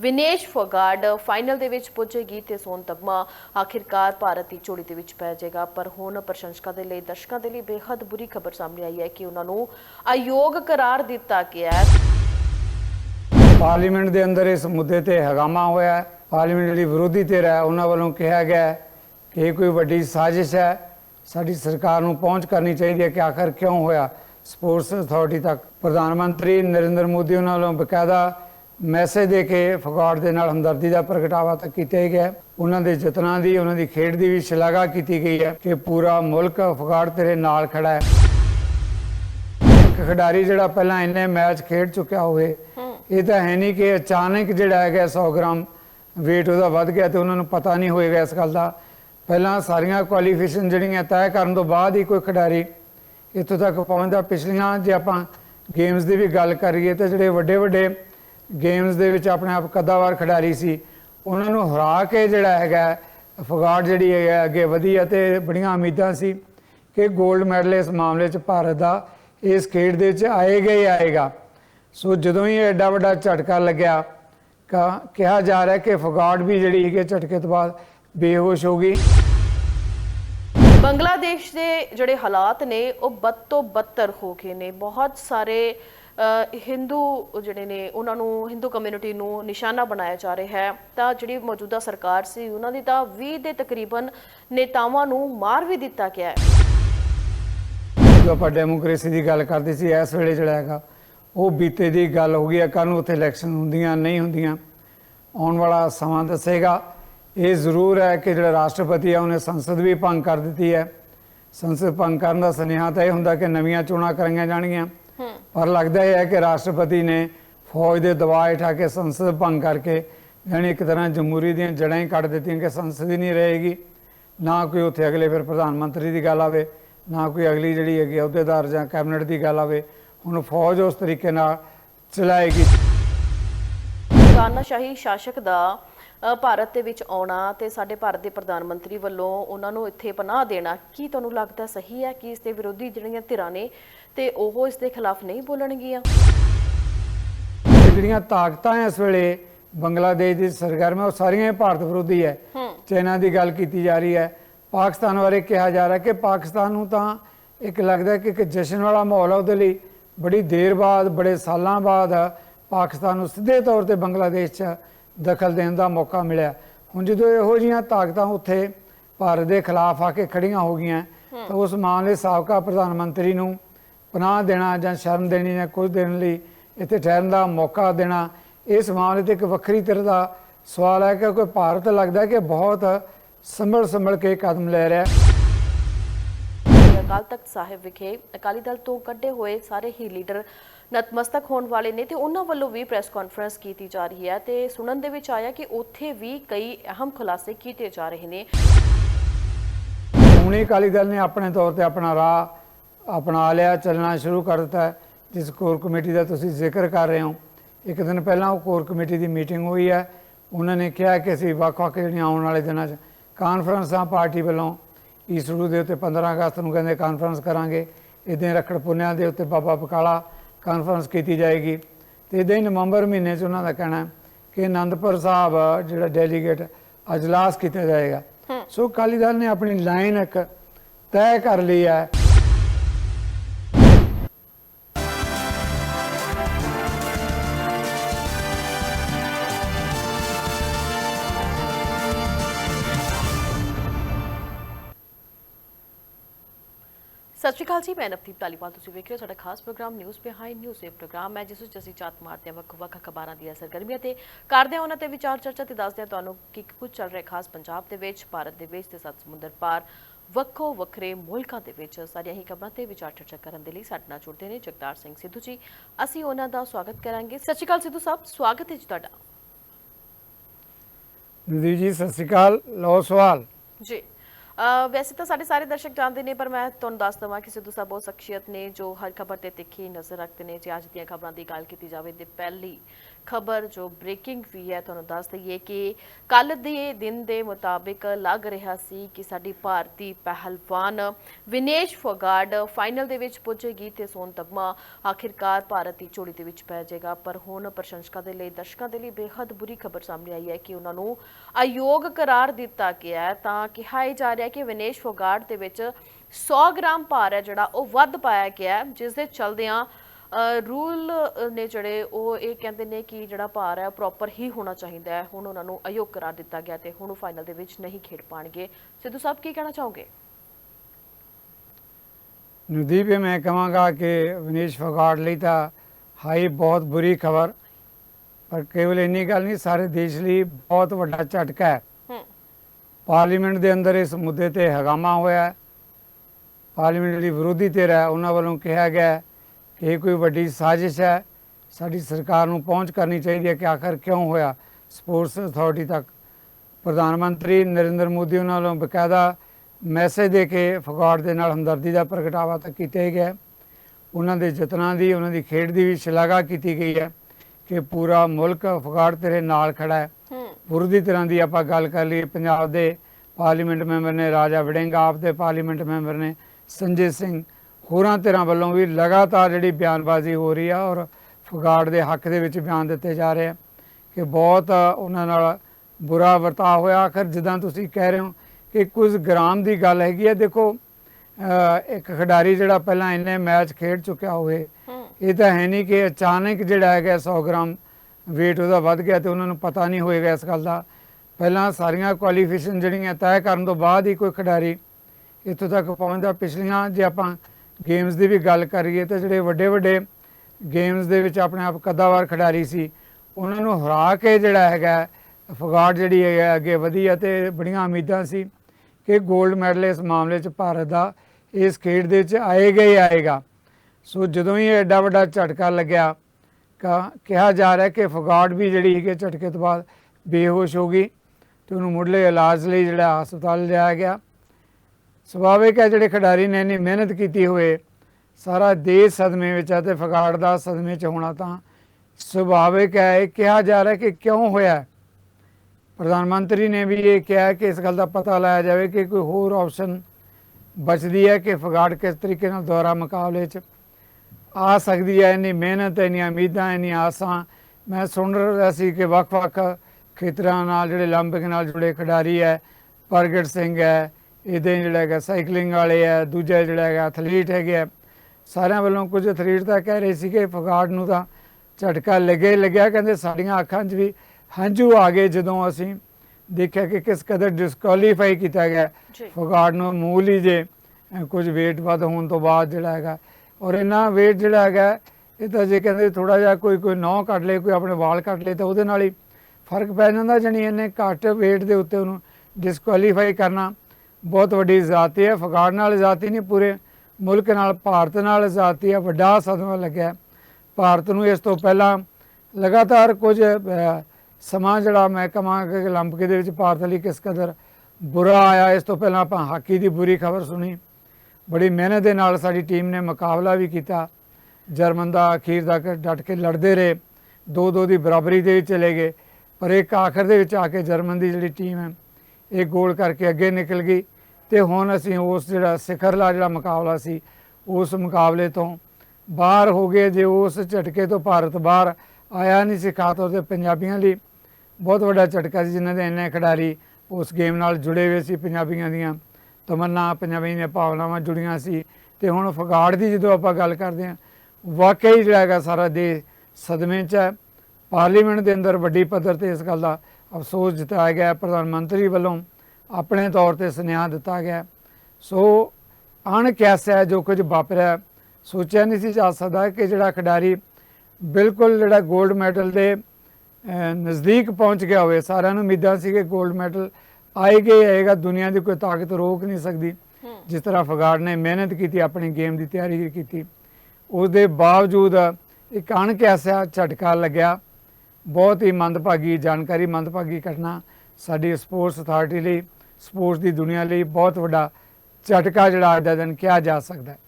Vinesh ਫੋਗਾਰਡ final ਦੇ ਵਿੱਚ ਪੁੱਜੇਗੀ ਤੇ ਸੋਨ ਤਗਮਾ। ਆਖਿਰਕਾਰ ਭਾਰਤ ਦੀ ਝੋਲੀ ਦੇ ਵਿੱਚ ਪੈ ਜਾਏਗਾ। ਪਰ ਹੁਣ ਪ੍ਰਸ਼ੰਸਕਾਂ ਦੇ ਲਈ, ਦਰਸ਼ਕਾਂ ਦੇ ਲਈ ਬੇहद ਬੁਰੀ ਖਬਰ ਸਾਹਮਣੇ ਆਈ ਹੈ ਕਿ ਉਹਨਾਂ ਨੂੰ ਅਯੋਗ ਕਰਾਰ ਦਿੱਤਾ ਗਿਆ ਹੈ। ਪਾਰਲੀਮੈਂਟ ਦੇ ਅੰਦਰ ਇਸ ਮੁੱਦੇ ਤੇ ਹਗਾਮਾ ਹੋਇਆ ਹੈ। ਪਾਰਲੀਮੈਂਟ ਜਿਹੜੀ ਵਿਰੋਧੀ ਧਿਰ ਹੈ, ਉਹਨਾਂ ਵੱਲੋਂ ਕਿਹਾ ਗਿਆ ਕਿ ਇਹ ਕੋਈ ਵੱਡੀ ਸਾਜ਼ਿਸ਼ ਹੈ। ਸਾਡੀ ਸਰਕਾਰ ਨੂੰ ਪਹੁੰਚ ਕਰਨੀ ਚਾਹੀਦੀ ਹੈ ਕਿ ਆਖਰ ਕਿਉਂ ਹੋਇਆ। ਸਪੋਰਟਸ ਅਥਾਰਟੀ ਤੱਕ ਪ੍ਰਧਾਨ ਮੰਤਰੀ ਨਰਿੰਦਰ ਮੋਦੀ ਉਹਨਾਂ ਵੱਲੋਂ ਬਕਾਇਦਾ ਮੈਸੇਜ ਦੇ ਕੇ ਫਗਵਾੜ ਦੇ ਨਾਲ ਹਮਦਰਦੀ ਦਾ ਪ੍ਰਗਟਾਵਾ ਤਾਂ ਕੀਤਾ ਗਿਆ। ਉਹਨਾਂ ਦੇ ਯਤਨਾਂ ਦੀ, ਉਹਨਾਂ ਦੀ ਖੇਡ ਦੀ ਵੀ ਸ਼ਲਾਘਾ ਕੀਤੀ ਗਈ ਹੈ ਕਿ ਪੂਰਾ ਮੁਲਕ ਫਗਵਾੜ ਤੇਰੇ ਨਾਲ ਖੜਾ ਹੈ। ਇੱਕ ਖਿਡਾਰੀ ਜਿਹੜਾ ਪਹਿਲਾਂ ਇੰਨੇ ਮੈਚ ਖੇਡ ਚੁੱਕਿਆ ਹੋਵੇ, ਇਹ ਤਾਂ ਹੈ ਨਹੀਂ ਕਿ ਅਚਾਨਕ ਜਿਹੜਾ ਹੈਗਾ 100 ਗ੍ਰਾਮ weight ਉਹਦਾ ਵੱਧ ਗਿਆ ਤੇ ਉਹਨਾਂ ਨੂੰ ਪਤਾ ਨਹੀਂ ਹੋਏਗਾ ਇਸ ਗੱਲ ਦਾ। ਪਹਿਲਾਂ ਸਾਰੀਆਂ ਕੁਆਲੀਫਿਕੇਸ਼ਨ ਜਿਹੜੀਆਂ ਤੈਅ ਕਰਨ ਤੋਂ ਬਾਅਦ ਹੀ ਕੋਈ ਖਿਡਾਰੀ ਇੱਥੋਂ ਤੱਕ ਪਹੁੰਚਦਾ। ਪਿਛਲੀਆਂ ਜੇ ਆਪਾਂ ਗੇਮਸ ਦੀ ਵੀ ਗੱਲ ਕਰੀਏ ਤਾਂ ਜਿਹੜੇ ਵੱਡੇ ਵੱਡੇ ਗੇਮਸ ਦੇ ਵਿੱਚ ਆਪਣੇ ਆਪ ਕਦਾਵਾਰ ਖਿਡਾਰੀ ਸੀ। ਉਹਨਾਂ ਨੂੰ ਹਰਾ ਕੇ ਜਿਹੜਾ ਹੈਗਾ, ਫਗਾੜ ਜਿਹੜੀ ਹੈ ਅੱਗੇ ਵਧੀ ਅਤੇ ਬੜੀਆਂ ਉਮੀਦਾਂ ਸੀ ਕਿ 골ਡ ਮੈਡਲ ਇਸ ਮਾਮਲੇ 'ਚ ਭਾਰਤ ਦਾ ਇਸ ਖੇਡ ਦੇ ਵਿੱਚ ਆਏਗਾ ਹੀ ਆਏਗਾ। ਸੋ ਜਦੋਂ ਹੀ ਐਡਾ ਵੱਡਾ ਝਟਕਾ ਲੱਗਿਆ, ਕਾ- ਕਿਹਾ ਜਾ ਰਿਹਾ ਕਿ ਫਗਾੜ ਵੀ ਜਿਹੜੀ ਹੈਗੀ ਝਟਕੇ ਤੋਂ ਬਾਅਦ ਬੇਹੋਸ਼ ਹੋ ਗਈ। ਬੰਗਲਾਦੇਸ਼ ਦੇ ਜਿਹੜੇ ਹਾਲਾਤ ਨੇ, ਉਹ ਬਦ ਤੋਂ ਬੱਤਰ ਹੋ ਗਏ ਨੇ। ਬਹੁਤ ਸਾਰੇ ਹਿੰਦੂ ਜਿਹੜੇ ਨੇ, ਉਹਨਾਂ ਨੂੰ, ਹਿੰਦੂ ਕਮਿਊਨਿਟੀ ਨੂੰ ਨਿਸ਼ਾਨਾ ਬਣਾਇਆ ਜਾ ਰਿਹਾ ਹੈ। ਤਾਂ ਜਿਹੜੀ ਮੌਜੂਦਾ ਸਰਕਾਰ ਸੀ, ਉਹਨਾਂ ਦੀ ਤਾਂ 20 ਦੇ ਤਕਰੀਬਨ ਨੇਤਾਵਾਂ ਨੂੰ ਮਾਰ ਵੀ ਦਿੱਤਾ ਗਿਆ ਹੈ। ਜੋ ਆਪਾਂ ਡੈਮੋਕ੍ਰੇਸੀ ਦੀ ਗੱਲ ਕਰਦੇ ਸੀ, ਇਸ ਵੇਲੇ ਜਿਹੜਾ ਹੈਗਾ, ਉਹ ਬੀਤੇ ਦੀ ਗੱਲ ਹੋ ਗਈ ਹੈ। ਕੱਲ੍ਹ ਨੂੰ ਉੱਥੇ ਇਲੈਕਸ਼ਨ ਹੁੰਦੀਆਂ, ਨਹੀਂ ਹੁੰਦੀਆਂ, ਆਉਣ ਵਾਲਾ ਸਮਾਂ ਦੱਸੇਗਾ। ਇਹ ਜ਼ਰੂਰ ਹੈ ਕਿ ਜਿਹੜਾ ਰਾਸ਼ਟਰਪਤੀ ਆ, ਉਹਨੇ ਸੰਸਦ ਵੀ ਭੰਗ ਕਰ ਦਿੱਤੀ ਹੈ। ਸੰਸਦ ਭੰਗ ਕਰਨ ਦਾ ਸੁਨੇਹਾ ਤਾਂ ਇਹ ਹੁੰਦਾ ਕਿ ਨਵੀਆਂ ਚੋਣਾਂ ਕਰਾਈਆਂ ਜਾਣਗੀਆਂ। ਪਰ ਲੱਗਦਾ ਇਹ ਹੈ ਕਿ ਰਾਸ਼ਟਰਪਤੀ ਨੇ ਫੌਜ ਦੇ ਦਬਾਅ ਹੇਠ ਆ ਕੇ ਸੰਸਦ ਭੰਗ ਕਰਕੇ ਯਾਨੀ ਇੱਕ ਤਰ੍ਹਾਂ ਜਮਹੂਰੀ ਦੀਆਂ ਜੜ੍ਹਾਂ ਹੀ ਕੱਢ ਦਿੱਤੀਆਂ ਕਿ ਸੰਸਦ ਹੀ ਨਹੀਂ ਰਹੇਗੀ। ਨਾ ਕੋਈ ਉੱਥੇ ਅਗਲੇ ਫਿਰ ਪ੍ਰਧਾਨ ਮੰਤਰੀ ਦੀ ਗੱਲ ਆਵੇ, ਨਾ ਕੋਈ ਅਗਲੀ ਜਿਹੜੀ ਹੈਗੀ ਅਹੁਦੇਦਾਰ ਜਾਂ ਕੈਬਨਿਟ ਦੀ ਗੱਲ ਆਵੇ, ਹੁਣ ਫੌਜ ਉਸ ਤਰੀਕੇ ਨਾਲ ਚਲਾਏਗੀ। ਤਾਨਾਸ਼ਾਹੀ ਸ਼ਾਸਕ ਦਾ ਭਾਰਤ ਦੇ ਵਿੱਚ ਆਉਣਾ ਤੇ ਸਾਡੇ ਭਾਰਤ ਦੇ ਪ੍ਰਧਾਨ ਮੰਤਰੀ ਵੱਲੋਂ ਉਹਨਾਂ ਨੂੰ ਇੱਥੇ ਪਨਾਹ ਦੇਣਾ, ਕੀ ਤੁਹਾਨੂੰ ਲੱਗਦਾ ਸਹੀ ਹੈ ਕਿ ਇਸ ਦੇ ਵਿਰੋਧੀ ਜਿਹੜੀਆਂ ਧਿਰਾਂ ਨੇ ਤੇ ਉਹ ਇਸ ਦੇ ਖਿਲਾਫ ਨਹੀਂ ਬੋਲਣਗੀਆਂ। ਜਿਹੜੀਆਂ ਤਾਕਤਾਂ ਇਸ ਵੇਲੇ ਬੰਗਲਾਦੇਸ਼ ਦੀ ਸਰਗਰਮ ਹੈ ਉਹ ਸਾਰੀਆਂ ਹੀ ਭਾਰਤ ਵਿਰੋਧੀ ਹੈ। ਚਾਈਨਾ ਦੀ ਗੱਲ ਕੀਤੀ ਜਾ ਰਹੀ ਹੈ ਪਾਕਿਸਤਾਨ ਬਾਰੇ ਕਿਹਾ ਜਾ ਰਿਹਾ ਕਿ ਪਾਕਿਸਤਾਨ ਨੂੰ ਤਾਂ ਇੱਕ ਲੱਗਦਾ ਕਿ ਇੱਕ ਜਸ਼ਨ ਵਾਲਾ ਮਾਹੌਲ ਹੈ ਉਹਦੇ ਲਈ। ਬੜੀ ਦੇਰ ਬਾਅਦ ਬੜੇ ਸਾਲਾਂ ਬਾਅਦ ਪਾਕਿਸਤਾਨ ਨੂੰ ਸਿੱਧੇ ਤੌਰ ਤੇ ਬੰਗਲਾਦੇਸ਼ 'ਚ ਦਖਲ ਦੇਣ ਦਾ ਮੌਕਾ ਮਿਲਿਆ। ਹੁਣ ਜਦੋਂ ਇਹੋ ਜਿਹੀਆਂ ਤਾਕਤਾਂ ਉੱਥੇ ਭਾਰਤ ਦੇ ਖਿਲਾਫ ਆ ਕੇ ਖੜੀਆਂ ਹੋ ਗਈਆਂ ਤਾਂ ਉਸ ਮਾਮਲੇ ਸਾਬਕਾ ਪ੍ਰਧਾਨ ਮੰਤਰੀ ਨੂੰ ਪਨਾਹ ਦੇਣਾ ਜਾਂ ਸ਼ਰਮ ਦੇਣੀ ਜਾਂ ਕੁਝ ਦਿਨ ਲਈ ਇੱਥੇ ਠਹਿਰਨ ਦਾ ਮੌਕਾ ਦੇਣਾ ਇਸ ਮਾਮਲੇ ਤੇ ਇੱਕ ਵੱਖਰੀ ਤਰ੍ਹਾਂ ਦਾ ਸਵਾਲ ਹੈ ਕਿ ਕੋਈ ਭਾਰਤ ਲੱਗਦਾ ਕਿ ਬਹੁਤ ਸੰਭਲ ਸੰਭਲ ਕੇ ਕਦਮ ਲੈ ਰਿਹਾ ਹੈ। ਅਕਾਲ ਤਖਤ ਸਾਹਿਬ ਵਿਖੇ ਅਕਾਲੀ ਦਲ ਤੋਂ ਕੱਢੇ ਹੋਏ ਸਾਰੇ ਹੀ ਲੀਡਰ ਨਤਮਸਤਕ ਹੋਣ ਵਾਲੇ ਨੇ ਤੇ ਉਹਨਾਂ ਵੱਲੋਂ ਵੀ ਪ੍ਰੈਸ ਕਾਨਫਰੰਸ ਕੀਤੀ ਜਾ ਰਹੀ ਹੈ ਤੇ ਸੁਣਨ ਦੇ ਵਿੱਚ ਆਇਆ ਕਿ ਉੱਥੇ ਵੀ ਕਈ ਅਹਿਮ ਖੁਲਾਸੇ ਕੀਤੇ ਜਾ ਰਹੇ ਨੇ। ਹੁਣੇ ਅਕਾਲੀ ਦਲ ਨੇ ਆਪਣੇ ਤੌਰ ਤੇ ਆਪਣਾ ਰਾਹ ਅਪਣਾ ਲਿਆ ਚੱਲਣਾ ਸ਼ੁਰੂ ਕਰ ਦਿੱਤਾ ਜਿਸ ਕੋਰ ਕਮੇਟੀ ਦਾ ਤੁਸੀਂ ਜ਼ਿਕਰ ਕਰ ਰਹੇ ਹੋ। ਇੱਕ ਦਿਨ ਪਹਿਲਾਂ ਉਹ ਕੋਰ ਕਮੇਟੀ ਦੀ ਮੀਟਿੰਗ ਹੋਈ ਹੈ। ਉਹਨਾਂ ਨੇ ਕਿਹਾ ਕਿ ਅਸੀਂ ਵੱਖ-ਵੱਖ ਜਿਹੜੀਆਂ ਆਉਣ ਵਾਲੇ ਦਿਨਾਂ 'ਚ ਕਾਨਫਰੰਸਾਂ ਪਾਰਟੀ ਵੱਲੋਂ ਈਸੜੂ ਦੇ ਉੱਤੇ 15 ਅਗਸਤ ਨੂੰ ਕਹਿੰਦੇ ਕਾਨਫਰੰਸ ਕਰਾਂਗੇ। ਇਦਾਂ ਰਖੜ ਪੁੰਨਿਆ ਦੇ ਉੱਤੇ ਬਾਬਾ ਬਕਾਲਾ ਕਾਨਫਰੰਸ ਕੀਤੀ ਜਾਏਗੀ। ਤੇ ਇਦਾਂ ਹੀ ਨਵੰਬਰ ਮਹੀਨੇ 'ਚ ਉਹਨਾਂ ਦਾ ਕਹਿਣਾ ਹੈ ਕਿ ਆਨੰਦਪੁਰ ਸਾਹਿਬ ਜਿਹੜਾ ਡੈਲੀਗੇਟ ਅਜਲਾਸ ਕੀਤਾ ਜਾਏਗਾ। ਸੋ ਅਕਾਲੀ ਦਲ ਨੇ ਆਪਣੀ ਲਾਈਨ ਇੱਕ ਤੈਅ ਕਰ ਲਈ ਹੈ ਸਤਿ ਸ਼੍ਰੀ ਅਕਾਲ ਜੀ ਮੈਂ ਨਵਦੀਪ ਧਾਲੀਵਾਲ ਤੁਸੀਂ ਵੇਖ ਰਹੇ ਹੋ ਸਾਡਾ ਖਾਸ ਪ੍ਰੋਗਰਾਮ ਨਿਊਜ਼ ਬਿਹਾਈਂਡ ਨਿਊਜ਼ ਇਹ ਪ੍ਰੋਗਰਾਮ ਹੈ ਜਿਸ ਵਿੱਚ ਅਸੀਂ ਚਾਤ ਮਾਰਦੇ ਹਾਂ ਵੱਖ-ਵੱਖ ਅਖਬਾਰਾਂ ਦੀਆਂ ਸਰਗਰਮੀਆਂ ਤੇ ਕਰਦੇ ਹਾਂ ਉਹਨਾਂ ਤੇ ਵਿਚਾਰ ਚਰਚਾ ਤੇ ਦੱਸਦੇ ਹਾਂ ਤੁਹਾਨੂੰ ਕਿ ਕੁਝ ਚੱਲ ਰਿਹਾ ਖਾਸ ਪੰਜਾਬ ਦੇ ਵਿੱਚ ਭਾਰਤ ਦੇ ਵਿੱਚ ਤੇ ਸੱਤ ਸਮੁੰਦਰ ਪਾਰ ਵੱਖੋ ਵੱਖਰੇ ਮੁਲਕਾਂ ਦੇ ਵਿੱਚ ਸਾਰੀਆਂ ਹੀ ਖਬਰਾਂ ਤੇ ਵਿਚਾਰ ਚਰਚਾ ਕਰਨ ਦੇ ਲਈ ਸਾਡੇ ਨਾਲ ਜੁੜਦੇ ਨੇ ਜਗਤਾਰ ਸਿੰਘ ਸਿੱਧੂ ਜੀ। ਅਸੀਂ ਉਹਨਾਂ ਦਾ ਸਵਾਗਤ ਕਰਾਂਗੇ। ਸਤਿ ਸ਼੍ਰੀ ਅਕਾਲ ਸਿੱਧੂ ਸਾਹਿਬ ਸਵਾਗਤ ਹੈ ਜੀ ਤੁਹਾਡਾ। ਨਦੀਪ ਜੀ ਸਤਿ ਸ਼੍ਰੀ ਅਕਾਲ। ਲਓ ਸਵਾਲ। ਜੀ। ਵੈਸੇ ਤਾਂ ਸਾਡੇ ਸਾਰੇ ਦਰਸ਼ਕ ਜਾਣਦੇ ਨੇ, ਪਰ ਮੈਂ ਤੁਹਾਨੂੰ ਦੱਸ ਦਵਾਂ ਕਿ ਸਿੱਧੂ ਸਾਹਿਬ ਉਹ ਸ਼ਖਸੀਅਤ ਨੇ, ਜੋ ਹਰ ਖਬਰ ਤੇ ਤਿੱਖੀ ਨਜ਼ਰ ਰੱਖਦੇ ਨੇ, ਜੇ ਅੱਜ ਦੀਆਂ ਖਬਰਾਂ ਦੀ ਗੱਲ ਕੀਤੀ ਜਾਵੇ ਤੇ ਪਹਿਲੀ ਖਬਰ ਜੋ ਬ੍ਰੇਕਿੰਗ ਵੀ ਹੈ, ਤੁਹਾਨੂੰ ਦੱਸ ਦਈਏ ਕਿ ਕੱਲ ਦੇ ਦਿਨ ਦੇ ਮੁਤਾਬਿਕ ਲੱਗ ਰਿਹਾ ਸੀ ਕਿ ਸਾਡੀ ਭਾਰਤੀ ਪਹਿਲਵਾਨ ਵਿਨੇਸ਼ ਫੋਗਾਟ ਫਾਈਨਲ ਦੇ ਵਿੱਚ ਪੁੱਜੇਗੀ ਤੇ ਸੋਨ ਤਗਮਾ ਆਖਿਰਕਾਰ ਭਾਰਤ ਦੀ ਝੋਲੀ ਦੇ ਵਿੱਚ ਪੈ ਜਾਏਗਾ। ਪਰ ਹੁਣ ਪ੍ਰਸ਼ੰਸਕਾਂ ਦੇ ਲਈ, ਦਰਸ਼ਕਾਂ ਦੇ ਲਈ ਬੇहद ਬੁਰੀ ਖਬਰ ਸਾਹਮਣੇ ਆਈ ਹੈ ਕਿ ਉਹਨਾਂ ਨੂੰ ਅਯੋਗ ਕਰਾਰ ਦਿੱਤਾ ਗਿਆ ਤਾਂ ਕਿਹਾ ਜਾ ਰਿਹਾ ਹੈ ਕਿ ਵਿਨੇਸ਼ ਫੋਗਾਟ ਦੇ ਵਿੱਚ 100 ਗ੍ਰਾਮ ਭਾਰ ਹੈ ਜਿਹੜਾ ਉਹ ਵੱਧ ਪਾਇਆ ਗਿਆ ਜਿਸ ਦੇ ਚਲਦਿਆਂ ਰੂਲ ਨੇ ਜਿਹੜੇ ਉਹ ਇਹ ਕਹਿੰਦੇ ਨੇ ਕਿ ਜਿਹੜਾ ਭਾਰ ਹੈ ਪ੍ਰੋਪਰ ਹੀ ਹੋਣਾ ਚਾਹੀਦਾ ਹੈ। ਹੁਣ ਉਹਨਾਂ ਨੂੰ ਅਯੋਗ ਕਰਾਰ ਦਿੱਤਾ ਗਿਆ ਤੇ ਹੁਣ ਉਹ ਫਾਈਨਲ ਦੇ ਵਿੱਚ ਨਹੀਂ ਖੇਡ ਪਾਣਗੇ। ਸਿੱਧੂ ਸਾਹਿਬ, ਕੀ ਕਹਿਣਾ ਚਾਹੋਗੇ? ਨਵਦੀਪ ਮੈਂ ਕਹਾਂਗਾ ਕਿ ਵਿਨੇਸ਼ ਫੋਗਾਟ ਲਈ ਤਾਂ ਹਾਈ ਬਹੁਤ ਬੁਰੀ ਖਬਰ, ਪਰ ਕੇਵਲ ਇੰਨੀ ਗੱਲ ਨਹੀਂ, ਸਾਰੇ ਦੇਸ਼ ਲਈ ਬਹੁਤ ਵੱਡਾ ਝਟਕਾ ਹੈ। ਪਾਰਲੀਮੈਂਟ ਦੇ ਅੰਦਰ ਇਸ ਮੁੱਦੇ ਤੇ ਹਗਾਮਾ ਹੋਇਆ ਪਾਰਲੀਮੈਂਟ ਜਿਹੜੀ ਵਿਰੋਧੀ ਧਿਰ ਹੈ, ਉਹਨਾਂ ਵੱਲੋਂ ਕਿਹਾ ਗਿਆ ਕਿ ਇਹ ਕੋਈ ਵੱਡੀ ਸਾਜ਼ਿਸ਼ ਹੈ। ਸਾਡੀ ਸਰਕਾਰ ਨੂੰ ਪਹੁੰਚ ਕਰਨੀ ਚਾਹੀਦੀ ਹੈ ਕਿ ਆਖਰ ਕਿਉਂ ਹੋਇਆ? ਸਪੋਰਟਸ ਅਥਾਰਟੀ ਤੱਕ ਪ੍ਰਧਾਨ ਮੰਤਰੀ ਨਰਿੰਦਰ ਮੋਦੀ ਉਹਨਾਂ ਵੱਲੋਂ ਬਕਾਇਦਾ ਮੈਸੇਜ ਦੇ ਕੇ ਫਗਵਾੜ ਦੇ ਨਾਲ ਹਮਦਰਦੀ ਦਾ ਪ੍ਰਗਟਾਵਾ ਤੱਕ ਕੀਤਾ ਗਿਆ ਉਹਨਾਂ ਦੇ ਯਤਨਾਂ ਦੀ, ਉਹਨਾਂ ਦੀ ਖੇਡ ਦੀ ਵੀ ਸ਼ਲਾਘਾ ਕੀਤੀ ਗਈ ਹੈ ਕਿ ਪੂਰਾ ਮੁਲਕ ਫਗਵਾੜ ਤੇਰੇ ਨਾਲ ਖੜਾ ਹੈ। ਵਿਰੋਧੀ ਤਰ੍ਹਾਂ ਦੀ ਆਪਾਂ ਗੱਲ ਕਰ ਲਈ ਪੰਜਾਬ ਦੇ ਪਾਰਲੀਮੈਂਟ ਮੈਂਬਰ ਨੇ ਰਾਜਾ ਵੜਿੰਗਾ ਆਪ ਦੇ ਪਾਰਲੀਮੈਂਟ ਮੈਂਬਰ ਨੇ ਸੰਜੇ ਸਿੰਘ ਹੋਰਾਂ ਤਰ੍ਹਾਂ ਵੱਲੋਂ ਵੀ ਲਗਾਤਾਰ ਜਿਹੜੀ ਬਿਆਨਬਾਜ਼ੀ ਹੋ ਰਹੀ ਆ ਔਰ ਫਗਾੜ ਦੇ ਹੱਕ ਦੇ ਵਿੱਚ ਬਿਆਨ ਦਿੱਤੇ ਜਾ ਰਹੇ ਆ ਕਿ ਬਹੁਤ ਉਹਨਾਂ ਨਾਲ ਬੁਰਾ ਵਰਤਾਅ ਹੋਇਆ। ਆਖਰ ਜਿੱਦਾਂ ਤੁਸੀਂ ਕਹਿ ਰਹੇ ਹੋ ਕਿ ਕੁਝ ਗ੍ਰਾਮ ਦੀ ਗੱਲ ਹੈਗੀ ਹੈ ਦੇਖੋ ਇੱਕ ਖਿਡਾਰੀ ਜਿਹੜਾ ਪਹਿਲਾਂ ਇੰਨੇ ਮੈਚ ਖੇਡ ਚੁੱਕਿਆ ਹੋਵੇ ਇਹ ਤਾਂ ਹੈ ਨਹੀਂ ਕਿ ਅਚਾਨਕ ਜਿਹੜਾ ਹੈਗਾ 100 ਗ੍ਰਾਮ weight ਉਹਦਾ ਵੱਧ ਗਿਆ ਤੇ ਉਹਨਾਂ ਨੂੰ ਪਤਾ ਨਹੀਂ ਹੋਏਗਾ ਇਸ ਗੱਲ ਦਾ। ਪਹਿਲਾਂ ਸਾਰੀਆਂ ਕੁਆਲੀਫਿਕੇਸ਼ਨ ਜਿਹੜੀਆਂ ਤੈਅ ਕਰਨ ਤੋਂ ਬਾਅਦ ਹੀ ਕੋਈ ਖਿਡਾਰੀ ਇੱਥੋਂ ਤੱਕ ਪਹੁੰਚਦਾ। ਪਿਛਲੀਆਂ ਜੇ ਆਪਾਂ ਗੇਮਸ ਦੀ ਵੀ ਗੱਲ ਕਰੀਏ ਤਾਂ ਜਿਹੜੇ ਵੱਡੇ ਵੱਡੇ ਗੇਮਸ ਦੇ ਵਿੱਚ ਆਪਣੇ ਆਪ ਕਦਾਵਾਰ ਖਿਡਾਰੀ ਸੀ, ਉਹਨਾਂ ਨੂੰ ਹਰਾ ਕੇ ਜਿਹੜਾ ਹੈਗਾ ਫਗਾਟ ਜਿਹੜੀ ਹੈ ਅੱਗੇ ਵਧੀ ਹੈ ਤੇ ਬੜੀਆਂ ਉਮੀਦਾਂ ਸੀ ਕਿ 골ਡ ਮੈਡਲ ਇਸ ਮਾਮਲੇ 'ਚ ਭਾਰਤ ਦਾ ਇਸ ਖੇਡ ਦੇ ਵਿੱਚ ਆਏਗਾ ਹੀ ਆਏਗਾ। ਸੋ ਜਦੋਂ ਹੀ ਐਡਾ ਵੱਡਾ ਝਟਕਾ ਲੱਗਿਆ ਕਾ ਕਿਹਾ ਜਾ ਰਿਹਾ ਕਿ ਫਗਾਟ ਵੀ ਜਿਹੜੀ ਹੈਗੀ ਝਟਕੇ ਤੋਂ ਬਾਅਦ ਬੇਹੋਸ਼ ਹੋ ਗਈ ਤੇ ਉਹਨੂੰ ਮੁੱਢਲੇ ਇਲਾਜ ਲਈ ਜਿਹੜਾ ਹਸਪਤਾਲ ਲਿਆਇਆ ਗਿਆ। ਸੁਭਾਵਿਕ ਹੈ ਜਿਹੜੇ ਖਿਡਾਰੀ ਨੇ ਇੰਨੀ ਮਿਹਨਤ ਕੀਤੀ ਹੋਏ ਸਾਰਾ ਦੇਸ਼ ਸਦਮੇ ਵਿੱਚ ਹੈ ਤੇ ਫਗਾੜ ਦਾ ਸਦਮੇ 'ਚ ਹੋਣਾ ਤਾਂ ਸੁਭਾਵਿਕ ਹੈ। ਇਹ ਕਿਹਾ ਜਾ ਰਿਹਾ ਕਿ ਕਿਉਂ ਹੋਇਆ ਪ੍ਰਧਾਨ ਮੰਤਰੀ ਨੇ ਵੀ ਇਹ ਕਿਹਾ ਕਿ ਇਸ ਗੱਲ ਦਾ ਪਤਾ ਲਾਇਆ ਜਾਵੇ ਕਿ ਕੋਈ ਹੋਰ ਆਪਸ਼ਨ ਬਚਦੀ ਹੈ ਕਿ ਫਗਾੜ ਕਿਸ ਤਰੀਕੇ ਨਾਲ ਦੁਆਰਾ ਮੁਕਾਬਲੇ 'ਚ ਆ ਸਕਦੀ ਹੈ ਇੰਨੀ ਮਿਹਨਤ ਇੰਨੀਆਂ ਉਮੀਦਾਂ ਇੰਨੀਆਂ ਆਸਾਂ ਮੈਂ ਸੁਣ ਰਿਹਾ ਸੀ ਕਿ ਵੱਖ-ਵੱਖ ਖੇਤਰਾਂ ਨਾਲ ਜਿਹੜੇ 올림픽 ਨਾਲ ਜੁੜੇ ਖਿਡਾਰੀ ਹੈ ਪ੍ਰਗਟ ਸਿੰਘ ਹੈ ਇਹਦੇ ਜਿਹੜਾ ਹੈਗਾ ਸਾਈਕਲਿੰਗ ਵਾਲੇ ਹੈ ਦੂਜਾ ਜਿਹੜਾ ਹੈਗਾ ਐਥਲੀਟ ਹੈਗੇ ਆ ਸਾਰਿਆਂ ਵੱਲੋਂ ਕੁਝ ਐਥਲੀਟ ਤਾਂ ਕਹਿ ਰਹੇ ਸੀ ਕਿ ਫਗਾਟ ਨੂੰ ਤਾਂ ਝਟਕਾ ਲੱਗੇ ਹੀ ਲੱਗਿਆ ਕਹਿੰਦੇ ਸਾਡੀਆਂ ਅੱਖਾਂ 'ਚ ਵੀ ਹੰਝੂ ਆ ਗਏ ਜਦੋਂ ਅਸੀਂ ਦੇਖਿਆ ਕਿ ਕਿਸ ਕਦਰ ਡਿਸਕੁਆਲੀਫਾਈ ਕੀਤਾ ਗਿਆ ਜੀ ਫਗਾੜ ਨੂੰ ਮੂਲੀ ਜੇ ਅਹ ਕੁਝ weight ਵੱਧ ਹੋਣ ਤੋਂ ਬਾਅਦ ਜਿਹੜਾ ਹੈਗਾ ਔਰ ਇਹਨਾਂ ਵੇਟ ਜਿਹੜਾ ਹੈਗਾ, ਇਹ ਤਾਂ ਜੇ ਕਹਿੰਦੇ ਥੋੜਾ ਜਿਹਾ ਕੋਈ ਕੋਈ ਨੌ ਕੱਟ ਲੇ, ਕੋਈ ਆਪਣੇ ਵਾਲ ਕੱਟ ਲੇ, ਤਾਂ ਉਹਦੇ ਨਾਲ ਹੀ ਫ਼ਰਕ ਪੈ ਜਾਂਦਾ ਜਣੀ ਇਹਨੇ ਘੱਟ ਵੇਟ ਦੇ ਉੱਤੇ ਉਹਨੂੰ ਡਿਸਕੁਆਲੀਫਾਈ ਕਰਨਾ। ਬਹੁਤ ਵੱਡੀ ਜ਼ਾਤੀ ਹੈ, ਫਗਾੜ ਨਾਲ ਜ਼ਾਤੀ ਨਹੀਂ, ਪੂਰੇ ਮੁਲਕ ਨਾਲ, ਭਾਰਤ ਨਾਲ ਜ਼ਾਤੀ ਹੈ, ਵੱਡਾ ਸਦਮਾ ਲੱਗਿਆ। ਭਾਰਤ ਨੂੰ ਇਸ ਤੋਂ ਪਹਿਲਾਂ ਲਗਾਤਾਰ ਕੁਝ ਸਮਾਂ ਜਿਹੜਾ ਮੈਂ ਕਮਾਂ ਕਿ ਲੰਬਕੇ ਦੇ ਵਿੱਚ ਭਾਰਤ ਲਈ ਕਿਸ ਕਦਰ ਬੁਰਾ ਆਇਆ, ਇਸ ਤੋਂ ਪਹਿਲਾਂ ਆਪਾਂ ਹਾਕੀ ਦੀ ਬੁਰੀ ਖਬਰ ਸੁਣੀ। ਬੜੀ ਮਿਹਨਤ ਦੇ ਨਾਲ ਸਾਡੀ ਟੀਮ ਨੇ ਮੁਕਾਬਲਾ ਵੀ ਕੀਤਾ। ਜਰਮਨ ਦਾ ਅਖੀਰ ਤੱਕ ਡਟ ਕੇ ਲੜਦੇ ਰਹੇ। ਦੋ ਦੋ ਦੀ ਬਰਾਬਰੀ ਦੇ ਵਿੱਚ ਚਲੇ ਗਏ। ਪਰ ਇੱਕ ਆਖਰ ਦੇ ਵਿੱਚ ਆ ਕੇ ਜਰਮਨ ਦੀ ਜਿਹੜੀ ਟੀਮ ਹੈ, ਇਹ ਗੋਲ ਕਰਕੇ ਅੱਗੇ ਨਿਕਲ ਗਈ ਤੇ ਹੁਣ ਅਸੀਂ ਉਸ ਜਿਹੜਾ ਸਿਖਰਲਾ ਜਿਹੜਾ ਮੁਕਾਬਲਾ ਸੀ, ਉਸ ਮੁਕਾਬਲੇ ਤੋਂ ਬਾਹਰ ਹੋ ਗਏ। ਜੇ ਉਸ ਝਟਕੇ ਤੋਂ ਭਾਰਤ ਬਾਹਰ ਆਇਆ ਨਹੀਂ ਸੀ ਖਾਸ ਤੌਰ ਤੇ ਪੰਜਾਬੀਆਂ ਲਈ, ਬਹੁਤ ਵੱਡਾ ਝਟਕਾ ਸੀ ਜਿਨ੍ਹਾਂ ਦੇ ਇੰਨੇ ਖਿਡਾਰੀ ਉਸ ਗੇਮ ਨਾਲ ਜੁੜੇ ਹੋਏ ਸੀ ਪੰਜਾਬੀਆਂ ਦੀਆਂ। ਤਮੰਨਾ ਪੰਜਾਬੀ ਦੀਆਂ ਭਾਵਨਾਵਾਂ ਜੁੜੀਆਂ ਸੀ ਤੇ ਹੁਣ ਫਗਾੜ ਦੀ ਜਦੋਂ ਆਪਾਂ ਗੱਲ ਕਰਦੇ ਹਾਂ, ਵਾਕਈ ਜਿਹੜਾ ਹੈਗਾ ਸਾਰਾ ਦੇਸ਼ ਸਦਮੇ 'ਚ ਹੈ। ਪਾਰਲੀਮੈਂਟ ਦੇ ਅੰਦਰ ਵੱਡੀ ਪੱਧਰ ਤੇ ਇਸ ਗੱਲ ਦਾ ਅਫਸੋਸ ਜਤਾਇਆ ਗਿਆ ਪ੍ਰਧਾਨ ਮੰਤਰੀ ਵੱਲੋਂ ਆਪਣੇ ਤੌਰ ਤੇ ਸੁਨੇਹਾ ਦਿੱਤਾ ਗਿਆ ਸੋ ਅਣਕਿਆਸਿਆ ਜੋ ਕੁਝ ਵਾਪਰਿਆ ਸੋਚਿਆ ਨਹੀਂ ਸੀ ਜਾ ਸਕਦਾ ਕਿ ਜਿਹੜਾ ਖਿਡਾਰੀ ਬਿਲਕੁਲ ਜਿਹੜਾ 골ਡ ਮੈਡਲ ਦੇ ਨਜ਼ਦੀਕ ਪਹੁੰਚ ਗਿਆ ਹੋਵੇ। ਸਾਰਿਆਂ ਨੂੰ ਉਮੀਦਾਂ ਸੀ ਕਿ 골ਡ ਮੈਡਲ ਆਏਗਾ ਹੀ ਆਏਗਾ ਦੁਨੀਆ ਦੀ ਕੋਈ ਤਾਕਤ ਰੋਕ ਨਹੀਂ ਸਕਦੀ। ਜਿਸ ਤਰ੍ਹਾਂ ਫਗਾੜ ਨੇ ਮਿਹਨਤ ਕੀਤੀ ਆਪਣੀ ਗੇਮ ਦੀ ਤਿਆਰੀ ਕੀਤੀ। ਉਸ ਦੇ ਬਾਵਜੂਦ ਇੱਕ ਅਣਕਿਆਸਿਆ ਝਟਕਾ ਲੱਗਿਆ। ਬਹੁਤ ਹੀ ਮੰਦਭਾਗੀ ਜਾਣਕਾਰੀ ਮੰਦਭਾਗੀ ਘਟਨਾ ਸਾਡੀ ਸਪੋਰਟਸ ਅਥਾਰਟੀ ਲਈ ਸਪੋਰਟਸ ਦੀ ਦੁਨੀਆ ਲਈ ਬਹੁਤ ਵੱਡਾ ਝਟਕਾ ਜਿਹੜਾ ਅੱਜ ਦਾ ਦਿਨ ਕਿਹਾ ਜਾ ਸਕਦਾ ਹੈ।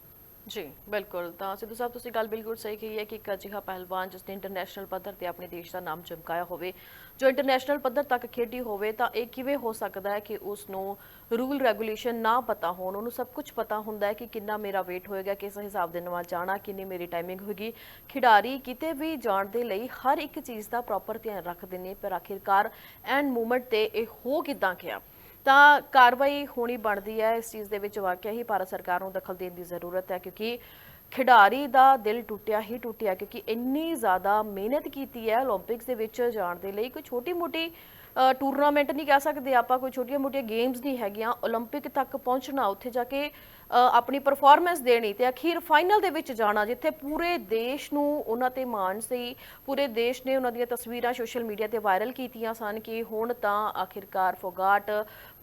ਜੀ, ਬਿਲਕੁਲ। ਤਾਂ ਸਿੱਧੂ ਸਾਹਿਬ, ਤੁਸੀਂ ਗੱਲ ਬਿਲਕੁਲ ਸਹੀ ਕਹੀ ਹੈ ਕਿ ਇੱਕ ਅਜਿਹਾ ਪਹਿਲਵਾਨ ਜਿਸ ਨੇ ਇੰਟਰਨੈਸ਼ਨਲ ਪੱਧਰ ਤੇ ਆਪਣੇ ਦੇਸ਼ ਦਾ ਨਾਮ ਚਮਕਾਇਆ ਹੋਵੇ, ਜੋ ਇੰਟਰਨੈਸ਼ਨਲ ਪੱਧਰ ਤੱਕ ਖੇਡੀ ਹੋਵੇ, ਤਾਂ ਇਹ ਕਿਵੇਂ ਹੋ ਸਕਦਾ ਹੈ ਕਿ ਉਸ ਨੂੰ ਰੂਲ ਰੈਗੂਲੇਸ਼ਨ ਨਾ ਪਤਾ ਹੋਣ? ਉਹਨੂੰ ਸਭ ਕੁਝ ਪਤਾ ਹੁੰਦਾ ਹੈ ਕਿ ਕਿੰਨਾ ਮੇਰਾ weight ਹੋਏਗਾ, ਕਿਸ ਹਿਸਾਬ ਦੇ ਨਾਲ ਜਾਣਾ, ਕਿੰਨੀ ਮੇਰੀ ਟਾਈਮਿੰਗ ਹੋਏਗੀ। ਖਿਡਾਰੀ ਕਿਤੇ ਵੀ ਜਾਣ ਦੇ ਲਈ ਹਰ ਇੱਕ ਚੀਜ਼ ਦਾ ਪ੍ਰੋਪਰ ਧਿਆਨ ਰੱਖਦੇ ਨੇ, ਪਰ ਆਖਿਰਕਾਰ ਐਂਡ ਮੂਮੈਂਟ ਤੇ ਇਹ ਹੋ ਕਿਦਾਂ ਗਿਆ? ਤਾਂ ਕਾਰਵਾਈ ਹੋਣੀ ਬਣਦੀ ਹੈ। ਇਸ ਚੀਜ਼ ਦੇ ਵਿੱਚ ਵਾਕਿਆ ਹੀ ਭਾਰਤ ਸਰਕਾਰ ਨੂੰ ਦਖਲ ਦੇਣ ਦੀ ਜ਼ਰੂਰਤ ਹੈ ਕਿਉਂਕਿ ਖਿਡਾਰੀ ਦਾ ਦਿਲ ਟੁੱਟਿਆ ਹੀ ਟੁੱਟਿਆ ਕਿਉਂਕਿ ਇੰਨੀ ਜ਼ਿਆਦਾ ਮਿਹਨਤ ਕੀਤੀ ਹੈ 올림픽ਸ ਦੇ ਵਿੱਚ ਜਾਣ ਦੇ ਲਈ। ਕੋਈ ਛੋਟੀ-ਮੋਟੀ ਟੂਰਨਾਮੈਂਟ ਨਹੀਂ ਕਹਿ ਸਕਦੇ ਆਪਾਂ ਕੋਈ ਛੋਟੀਆਂ-ਮੋਟੀਆਂ ਗੇਮਸ ਨਹੀਂ ਹੈਗੀਆਂ 올림픽 ਤੱਕ ਪਹੁੰਚਣਾ ਉੱਥੇ ਜਾ ਕੇ ਅ, ਆਪਣੀ ਪਰਫਾਰਮੈਂਸ ਦੇਣੀ ਤੇ ਅਖੀਰ ਫਾਈਨਲ ਦੇ ਵਿੱਚ ਜਾਣਾ ਜਿੱਥੇ ਪੂਰੇ ਦੇਸ਼ ਨੂੰ ਉਹਨਾਂ ਤੇ ਮਾਣ ਸੀ ਪੂਰੇ ਦੇਸ਼ ਨੇ ਉਹਨਾਂ ਦੀਆਂ ਤਸਵੀਰਾਂ ਸੋਸ਼ਲ ਮੀਡੀਆ ਤੇ ਵਾਇਰਲ ਕੀਤੀਆਂ ਸਨ ਕਿ ਹੁਣ ਤਾਂ ਆਖਿਰਕਾਰ ਫੋਗਾਟ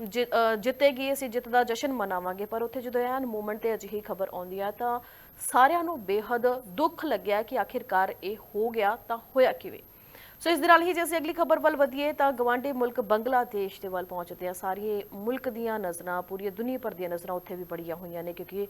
ਜਿ- ਅ, ਜਿੱਤੇਗੀ ਅਸੀਂ ਜਿੱਤ ਦਾ ਜਸ਼ਨ ਮਨਾਵਾਂਗੇ ਪਰ ਉੱਥੇ ਜਦੋਂ ਐਨ ਮੂਮੈਂਟ ਤੇ ਅਜਿਹੀ ਖਬਰ ਆਉਂਦੀ ਆ ਤਾਂ ਸਾਰਿਆਂ ਨੂੰ ਬੇਹੱਦ ਦੁੱਖ ਲੱਗਿਆ ਕਿ ਆਖਿਰਕਾਰ ਇਹ ਹੋ ਗਿਆ ਤਾਂ ਹੋਇਆ ਕਿਵੇਂ ਸੋ ਇਸ ਦੇ ਨਾਲ ਹੀ ਜੇ ਅਸੀਂ ਅਗਲੀ ਖਬਰ ਵੱਲ ਵਧੀਏ ਤਾਂ ਗਵਾਂਢੀ ਮੁਲਕ ਬੰਗਲਾਦੇਸ਼ ਦੇ ਵੱਲ ਪਹੁੰਚਦੇ ਆ। ਸਾਰੇ ਮੁਲਕ ਦੀਆਂ ਨਜ਼ਰਾਂ ਪੂਰੀ ਦੁਨੀਆ ਭਰ ਦੀਆਂ ਨਜ਼ਰਾਂ ਉੱਥੇ ਵੀ ਬੜੀਆਂ ਹੋਈਆਂ ਨੇ ਕਿਉਂਕਿ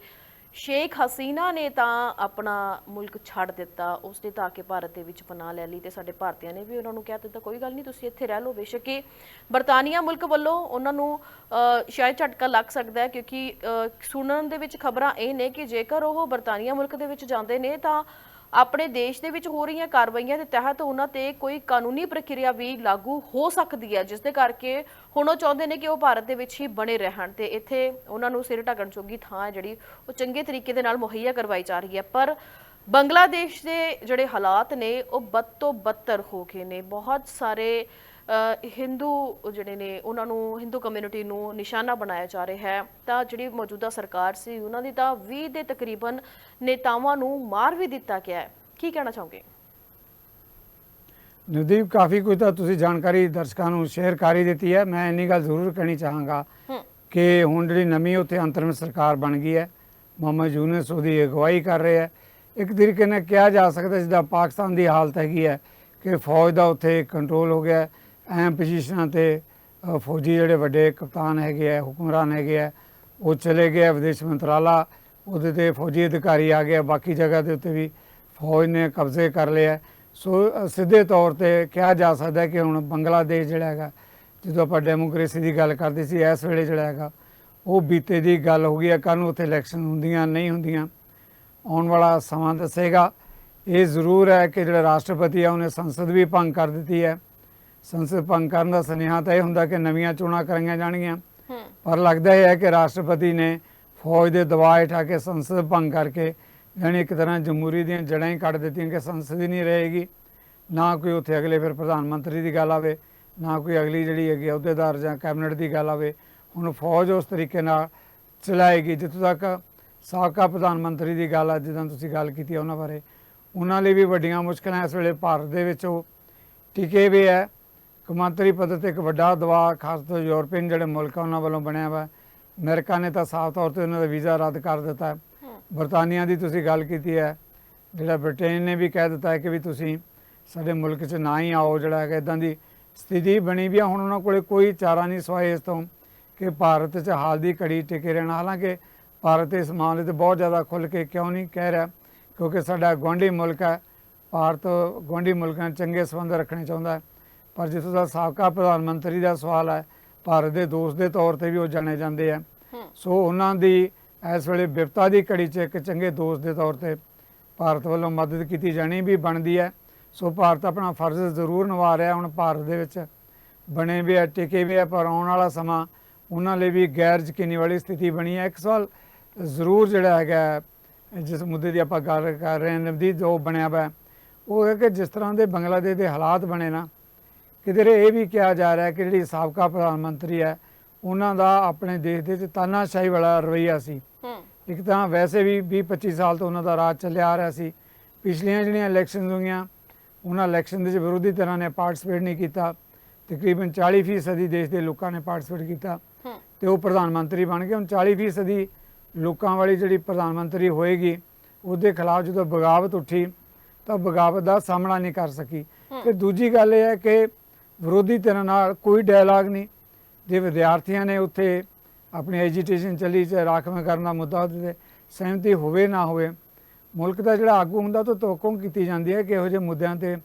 ਸ਼ੇਖ ਹਸੀਨਾ ਨੇ ਤਾਂ ਆਪਣਾ ਮੁਲਕ ਛੱਡ ਦਿੱਤਾ ਉਸਨੇ ਤਾਂ ਆ ਕੇ ਭਾਰਤ ਦੇ ਵਿੱਚ ਪਨਾਹ ਲੈ ਲਈ ਤੇ ਸਾਡੇ ਭਾਰਤੀਆਂ ਨੇ ਵੀ ਉਹਨਾਂ ਨੂੰ ਕਹਿ ਦਿੱਤਾ ਕੋਈ ਗੱਲ ਨਹੀਂ ਤੁਸੀਂ ਇੱਥੇ ਰਹਿ ਲਓ ਬੇਸ਼ੱਕ। ਕਿ ਬਰਤਾਨੀਆ ਮੁਲਕ ਵੱਲੋਂ ਉਹਨਾਂ ਨੂੰ ਅ, ਸ਼ਾਇਦ ਝਟਕਾ ਲੱਗ ਸਕਦਾ ਹੈ ਕਿਉਂਕਿ ਅ, ਸੁਣਨ ਦੇ ਵਿੱਚ ਖਬਰਾਂ ਇਹ ਨੇ ਕਿ ਜੇਕਰ ਉਹ ਬਰਤਾਨੀਆ ਮੁਲਕ ਦੇ ਵਿੱਚ ਜਾਂਦੇ ਨੇ ਤਾਂ ਆਪਣੇ ਦੇਸ਼ ਦੇ ਵਿੱਚ ਹੋ ਰਹੀਆਂ ਕਾਰਵਾਈਆਂ ਦੇ ਤਹਿਤ ਉਹਨਾਂ ਤੇ ਕੋਈ ਕਾਨੂੰਨੀ ਪ੍ਰਕਿਰਿਆ ਵੀ ਲਾਗੂ ਹੋ ਸਕਦੀ ਹੈ, ਜਿਸ ਦੇ ਕਰਕੇ ਹੁਣ ਉਹ ਚਾਹੁੰਦੇ ਨੇ ਕਿ ਉਹ ਭਾਰਤ ਦੇ ਵਿੱਚ ਹੀ ਬਣੇ ਰਹਿਣ ਤੇ ਇੱਥੇ ਉਹਨਾਂ ਨੂੰ ਸਿਰ ਢੱਕਣ ਜੋਗੀ ਥਾਂ ਹੈ ਜਿਹੜੀ ਉਹ ਚੰਗੇ ਤਰੀਕੇ ਦੇ ਨਾਲ ਮੁਹੱਈਆ ਕਰਵਾਈ ਜਾ ਰਹੀ ਹੈ। ਪਰ ਬੰਗਲਾਦੇਸ਼ ਦੇ ਜਿਹੜੇ ਹਾਲਾਤ ਨੇ, ਉਹ ਬਦ ਤੋਂ ਬੱਤਰ ਹੋ ਗਏ ਨੇ। ਬਹੁਤ ਸਾਰੇ ਹਿੰਦੂ ਜਿਹੜੇ ਨੇ ਉਹਨਾਂ ਨੂੰ ਹਿੰਦੂ ਕਮਿਊਨਿਟੀ ਨੂੰ ਨਿਸ਼ਾਨਾ ਬਣਾਇਆ ਜਾ ਰਿਹਾ ਹੈ। ਤਾਂ ਜਿਹੜੀ ਮੌਜੂਦਾ ਸਰਕਾਰ ਸੀ ਉਹਨਾਂ ਦੀ ਤਾਂ 20 ਦੇ ਤਕਰੀਬਨ ਨੇਤਾਵਾਂ ਨੂੰ ਮਾਰ ਵੀ ਦਿੱਤਾ ਗਿਆ ਹੈ। ਕੀ ਕਹਿਣਾ ਚਾਹੋਗੇ? ਨਵਦੀਪ ਕਾਫੀ ਕੁਝ ਤਾਂ ਤੁਸੀਂ ਜਾਣਕਾਰੀ ਦਰਸ਼ਕਾਂ ਨੂੰ ਸ਼ੇਅਰ ਕਰ ਹੀ ਦਿੱਤੀ ਹੈ। ਮੈਂ ਇੰਨੀ ਗੱਲ ਜ਼ਰੂਰ ਕਹਿਣੀ ਚਾਹਾਂਗਾ ਕਿ ਹੁਣ ਜਿਹੜੀ ਨਵੀਂ ਉੱਥੇ ਅੰਤਰਿਮ ਸਰਕਾਰ ਬਣ ਗਈ ਹੈ ਮੁਹੰਮਦ ਯੂਨਸ ਉਹਦੀ ਅਗਵਾਈ ਕਰ ਰਹੇ ਹੈ। ਇੱਕ ਤਰੀਕੇ ਨਾਲ ਕਿਹਾ ਜਾ ਸਕਦਾ ਜਿੱਦਾਂ ਪਾਕਿਸਤਾਨ ਦੀ ਹਾਲਤ ਹੈਗੀ ਹੈ ਕਿ ਫੌਜ ਦਾ ਉੱਥੇ ਕੰਟਰੋਲ ਹੋ ਗਿਆ ਹੈ। ਅਹਿਮ ਪੋਜੀਸ਼ਨਾਂ ਤੇ ਫੌਜੀ ਜਿਹੜੇ ਵੱਡੇ ਕਪਤਾਨ ਹੈਗੇ ਆ, ਹੁਕਮਰਾਨ ਹੈਗੇ ਆ, ਉਹ ਚਲੇ ਗਏ ਵਿਦੇਸ਼ ਮੰਤਰਾਲਾ। ਉਹਦੇ ਤੇ ਫੌਜੀ ਅਧਿਕਾਰੀ ਆ ਗਏ ਬਾਕੀ ਜਗ੍ਹਾ ਦੇ ਉੱਤੇ ਵੀ ਫੌਜ ਨੇ ਕਬਜ਼ੇ ਕਰ ਲਏ ਆ। ਸੋ ਸਿੱਧੇ ਤੌਰ ਤੇ ਕਿਹਾ ਜਾ ਸਕਦਾ ਕਿ ਹੁਣ ਬੰਗਲਾਦੇਸ਼ ਜਿਹੜਾ ਹੈਗਾ, ਜਦੋਂ ਆਪਾਂ ਡੈਮੋਕ੍ਰੇਸੀ ਦੀ ਗੱਲ ਕਰਦੇ ਸੀ, ਇਸ ਵੇਲੇ ਜਿਹੜਾ ਹੈਗਾ, ਉਹ ਬੀਤੇ ਦੀ ਗੱਲ ਹੋ ਗਈ ਹੈ ਕੱਲ੍ਹ ਨੂੰ ਉੱਥੇ ਇਲੈਕਸ਼ਨ ਹੁੰਦੀਆਂ, ਨਹੀਂ ਹੁੰਦੀਆਂ, ਆਉਣ ਵਾਲਾ ਸਮਾਂ ਦੱਸੇਗਾ। ਇਹ ਜ਼ਰੂਰ ਹੈ ਕਿ ਜਿਹੜਾ ਰਾਸ਼ਟਰਪਤੀ ਆ, ਉਹਨੇ ਸੰਸਦ ਵੀ ਭੰਗ ਕਰ ਦਿੱਤੀ ਹੈ। ਸੰਸਦ ਭੰਗ ਕਰਨ ਦਾ ਸੁਨੇਹਾ ਤਾਂ ਇਹ ਹੁੰਦਾ ਕਿ ਨਵੀਆਂ ਚੋਣਾਂ ਕਰਾਈਆਂ ਜਾਣਗੀਆਂ। ਪਰ ਲੱਗਦਾ ਹੈ ਕਿ ਰਾਸ਼ਟਰਪਤੀ ਨੇ ਫੌਜ ਦੇ ਦਬਾਅ ਹੇਠ ਆ ਕੇ ਸੰਸਦ ਭੰਗ ਕਰਕੇ ਜਾਣੀ ਇੱਕ ਤਰ੍ਹਾਂ ਜਮਹੂਰੀ ਦੀਆਂ ਜੜ੍ਹਾਂ ਹੀ ਕੱਢ ਦਿੱਤੀਆਂ ਕਿ ਸੰਸਦ ਹੀ ਨਹੀਂ ਰਹੇਗੀ। ਨਾ ਕੋਈ ਉੱਥੇ ਅਗਲੇ ਫਿਰ ਪ੍ਰਧਾਨ ਮੰਤਰੀ ਦੀ ਗੱਲ ਆਵੇ ਨਾ ਕੋਈ ਅਗਲੀ ਜਿਹੜੀ ਹੈਗੀ ਅਹੁਦੇਦਾਰ ਜਾਂ ਕੈਬਨਿਟ ਦੀ ਗੱਲ ਆਵੇ। ਹੁਣ ਫੌਜ ਉਸ ਤਰੀਕੇ ਨਾਲ ਚਲਾਏਗੀ। ਜਿੱਥੋਂ ਤੱਕ ਸਾਬਕਾ ਪ੍ਰਧਾਨ ਮੰਤਰੀ ਦੀ ਗੱਲ ਆ ਜਿੱਦਾਂ ਤੁਸੀਂ ਗੱਲ ਕੀਤੀ ਉਹਨਾਂ ਬਾਰੇ ਉਹਨਾਂ ਲਈ ਵੀ ਵੱਡੀਆਂ ਮੁਸ਼ਕਲਾਂ ਇਸ ਵੇਲੇ ਭਾਰਤ ਦੇ ਵਿੱਚ ਉਹ ਟਿਕੇ ਹੋਏ ਹੈ। ਕੌਮਾਂਤਰੀ ਪੱਧਰ ਤੇ ਇੱਕ ਵੱਡਾ ਦਬਾਅ ਖਾਸ ਤੌਰ ਯੂਰਪੀਅਨ ਜਿਹੜੇ ਮੁਲਕ ਉਹਨਾਂ ਵੱਲੋਂ ਬਣਿਆ ਵਾ। ਅਮਰੀਕਾ ਨੇ ਤਾਂ ਸਾਫ਼ ਤੌਰ ਤੇ ਉਹਨਾਂ ਦਾ ਵੀਜ਼ਾ ਰੱਦ ਕਰ ਦਿੱਤਾ। ਹੈ। ਹੂੰ ਬਰਤਾਨੀਆ ਦੀ ਤੁਸੀਂ ਗੱਲ ਕੀਤੀ ਹੈ ਜਿਹੜਾ ਬ੍ਰਿਟੇਨ ਨੇ ਵੀ ਕਹਿ ਦਿੱਤਾ ਹੈ ਕਿ ਵੀ ਤੁਸੀਂ ਸਾਡੇ ਮੁਲਕ 'ਚ ਨਾ ਹੀ ਆਓ ਜਿਹੜਾ ਹੈਗਾ ਇਦਾਂ ਦੀ ਸਥਿਤੀ ਬਣੀ ਵੀ ਆ। ਹੁਣ ਉਹਨਾਂ ਕੋਲੇ ਕੋਈ ਚਾਰਾ ਨਹੀਂ ਸਵਾਏ ਇਸ ਤੋਂ ਕਿ ਭਾਰਤ 'ਚ ਹਾਲ ਦੀ ਘੜੀ ਟਿਕੇ ਰਹਿਣਾ। ਹਾਲਾਂਕਿ ਭਾਰਤ ਇਸ ਮਾਮਲੇ ਤੇ ਬਹੁਤ ਜ਼ਿਆਦਾ ਖੁੱਲ ਕੇ ਕਿਉਂ ਨਹੀਂ ਕਹਿ ਰਿਹਾ ਕਿਉਂਕਿ ਸਾਡਾ ਗੁਆਂਢੀ ਮੁਲਕ ਹੈ। ਭਾਰਤ ਗੁਆਂਢੀ ਮੁਲਕਾਂ ਨਾਲ ਚੰਗੇ ਸੰਬੰਧ ਰੱਖਣੇ ਚਾਹੁੰਦਾ ਹੈ। ਪਰ ਜਿੱਥੋਂ ਦਾ ਸਾਬਕਾ ਪ੍ਰਧਾਨ ਮੰਤਰੀ ਦਾ ਸਵਾਲ ਹੈ ਭਾਰਤ ਦੇ ਦੋਸਤ ਦੇ ਤੌਰ ਤੇ ਵੀ ਉਹ ਜਾਣੇ ਜਾਂਦੇ ਆ। ਹੂੰ। ਸੋ ਉਹਨਾਂ ਦੀ ਇਸ ਵੇਲੇ ਵਿਪਤਾ ਦੀ ਘੜੀ 'ਚ ਇੱਕ ਚੰਗੇ ਦੋਸਤ ਦੇ ਤੌਰ ਤੇ ਭਾਰਤ ਵੱਲੋਂ ਮਦਦ ਕੀਤੀ ਜਾਣੀ ਵੀ ਬਣਦੀ ਹੈ। ਸੋ ਭਾਰਤ ਆਪਣਾ ਫਰਜ਼ ਜ਼ਰੂਰ ਨਿਭਾ ਰਿਹਾ ਹੁਣ ਭਾਰਤ ਦੇ ਵਿੱਚ ਬਣੇ ਵੀ ਆ ਟਿਕੇ ਵੀ ਆ ਪਰ ਆਉਣ ਵਾਲਾ ਸਮਾਂ ਉਹਨਾਂ ਲਈ ਵੀ ਗੈਰ ਯਕੀਨੀ ਵਾਲੀ ਸਥਿਤੀ ਬਣੀ ਹੈ। ਇੱਕ ਸਵਾਲ ਜ਼ਰੂਰ ਜਿਹੜਾ ਹੈਗਾ ਹੈ, ਜਿਸ ਮੁੱਦੇ ਦੀ ਆਪਾਂ ਗੱਲ ਕਰ ਰਹੇ ਹਾਂ ਨਵਦੀਪ ਜੋ ਬਣਿਆ ਵਾ ਉਹ ਹੈ ਕਿ ਜਿਸ ਤਰ੍ਹਾਂ ਦੇ ਬੰਗਲਾਦੇਸ਼ ਦੇ ਹਾਲਾਤ ਬਣੇ ਨਾ ਕਿਧਰੇ ਇਹ ਵੀ ਕਿਹਾ ਜਾ ਰਿਹਾ ਕਿ ਜਿਹੜੀ ਸਾਬਕਾ ਪ੍ਰਧਾਨ ਮੰਤਰੀ ਹੈ ਉਹਨਾਂ ਦਾ ਆਪਣੇ ਦੇਸ਼ ਦੇ ਵਿੱਚ ਤਾਨਾਸ਼ਾਹੀ ਵਾਲਾ ਰਵੱਈਆ ਸੀ। ਇੱਕ ਤਾਂ ਵੈਸੇ ਵੀ 20 25 ਸਾਲ ਤੋਂ ਉਹਨਾਂ ਦਾ ਰਾਜ ਚੱਲਿਆ ਆ ਰਿਹਾ ਸੀ। ਪਿਛਲੀਆਂ ਜਿਹੜੀਆਂ ਇਲੈਕਸ਼ਨਸ ਹੋਈਆਂ ਉਹਨਾਂ ਇਲੈਕਸ਼ਨ ਦੇ ਵਿੱਚ ਵਿਰੋਧੀ ਧਿਰਾਂ ਨੇ ਪਾਰਟਿਸਿਪੇਟ ਨਹੀਂ ਕੀਤਾ। ਤਕਰੀਬਨ 40% ਫੀਸਦੀ ਦੇਸ਼ ਦੇ ਲੋਕਾਂ ਨੇ ਪਾਰਟਿਸਿਪੇਟ ਕੀਤਾ। ਤੇ ਉਹ ਪ੍ਰਧਾਨ ਮੰਤਰੀ ਬਣ ਗਏ। ਹੁਣ 40% ਫੀਸਦੀ ਲੋਕਾਂ ਵਾਲੀ ਜਿਹੜੀ ਪ੍ਰਧਾਨ ਮੰਤਰੀ ਹੋਏਗੀ ਉਹਦੇ ਖਿਲਾਫ ਜਦੋਂ ਬਗਾਵਤ ਉੱਠੀ ਤਾਂ ਬਗਾਵਤ ਦਾ ਸਾਹਮਣਾ ਨਹੀਂ ਕਰ ਸਕੀ। ਤੇ ਦੂਜੀ ਗੱਲ ਇਹ ਹੈ ਕਿ ਵਿਰੋਧੀ ਧਿਰਾਂ ਨਾਲ ਕੋਈ ਡਾਇਲਾਗ ਨਹੀਂ। ਦੇ ਵਿਦਿਆਰਥੀਆਂ ਨੇ ਉੱਥੇ ਆਪਣੀ ਐਜੀਟੇਸ਼ਨ ਚੱਲੀ ਚ ਰਾਖਵੇਂ ਕਰਨ ਦਾ ਮੁੱਦਾ ਉਹਦੇ ਤੇ ਸਹਿਮਤੀ ਹੋਵੇ ਨਾ ਹੋਵੇ ਮੁਲਕ ਦਾ ਜਿਹੜਾ ਆਗੂ ਹੁੰਦਾ ਤੋਂ ਤੋਕਮ ਕੀਤੀ ਜਾਂਦੀ ਹੈ ਕਿ ਇਹੋ ਜਿਹੇ ਮੁੱਦਿਆਂ ਤੇ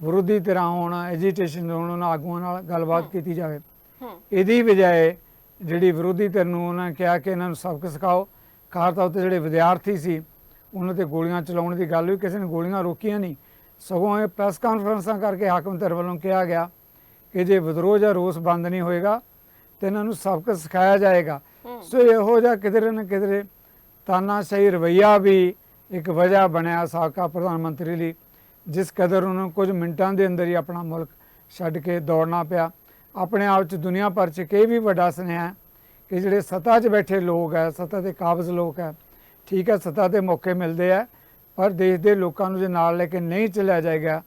ਵਿਰੋਧੀ ਧਿਰਾਂ ਹੋਣ ਐਜੀਟੇਸ਼ਨ ਹੋਣ ਉਹਨਾਂ ਆਗੂਆਂ ਨਾਲ ਗੱਲਬਾਤ ਕੀਤੀ ਜਾਵੇ। ਹੂੰ। ਇਹਦੀ ਬਜਾਏ ਜਿਹੜੀ ਵਿਰੋਧੀ ਧਿਰ ਨੂੰ ਉਹਨਾਂ ਕਿਹਾ ਕਿ ਇਹਨਾਂ ਨੂੰ ਸਬਕ ਸਿਖਾਓ ਖਾਸ ਤੌਰ ਤੇ ਜਿਹੜੇ ਵਿਦਿਆਰਥੀ ਸੀ ਉਹਨਾਂ ਤੇ ਗੋਲੀਆਂ ਚਲਾਉਣ ਦੀ ਗੱਲ ਵੀ ਕਿਸੇ ਨੇ ਗੋਲੀਆਂ ਰੋਕੀਆਂ ਨਹੀਂ। ਸਗੋਂ ਇਹ ਪ੍ਰੈਸ ਕਾਨਫਰੰਸਾਂ ਕਰਕੇ ਹਾਕਮ ਧਿਰ ਵੱਲੋਂ ਕਿਹਾ ਗਿਆ ਜੇ ਵਿਦਰੋਹ ਜਾਂ ਰੋਸ ਬੰਦ ਨਹੀਂ ਹੋਏਗਾ ਤੇ ਇਹਨਾਂ ਨੂੰ ਸਬਕ ਸਿਖਾਇਆ ਜਾਏਗਾ। ਸੋ ਇਹੋ ਜਿਹਾ ਕਿਧਰੇ ਨਾ ਕਿਧਰੇ ਤਾਨਾਸ਼ਾਹੀ ਰਵਈਆ ਵੀ ਇੱਕ ਵਜ੍ਹਾ ਬਣਿਆ ਸਾਬਕਾ ਪ੍ਰਧਾਨ ਮੰਤਰੀ ਲਈ ਜਿਸ ਕਦਰ ਉਹਨਾਂ ਨੂੰ ਕੁਝ ਮਿੰਟਾਂ ਦੇ ਅੰਦਰ ਹੀ ਆਪਣਾ ਮੁਲਕ ਛੱਡ ਕੇ ਦੌੜਨਾ ਪਿਆ। ਆਪਣੇ ਆਪ 'ਚ ਦੁਨੀਆ ਭਰ 'ਚ ਇਹ ਵੀ ਵੱਡਾ ਸੁਨੇਹਾ ਹੈ ਕਿ ਜਿਹੜੇ ਸੱਤਾ 'ਚ ਬੈਠੇ ਲੋਕ ਹੈ ਸੱਤਾ ਤੇ ਕਾਬਜ਼ ਲੋਕ ਹੈ ਠੀਕ ਹੈ ਸੱਤਾ ਤੇ ਮੌਕੇ ਮਿਲਦੇ ਆ ਪਰ ਦੇਸ਼ ਦੇ ਲੋਕਾਂ ਨੂੰ ਜੇ ਨਾਲ ਲੈ ਕੇ ਨਹੀਂ ਚੱਲਿਆ ਜਾਏਗਾ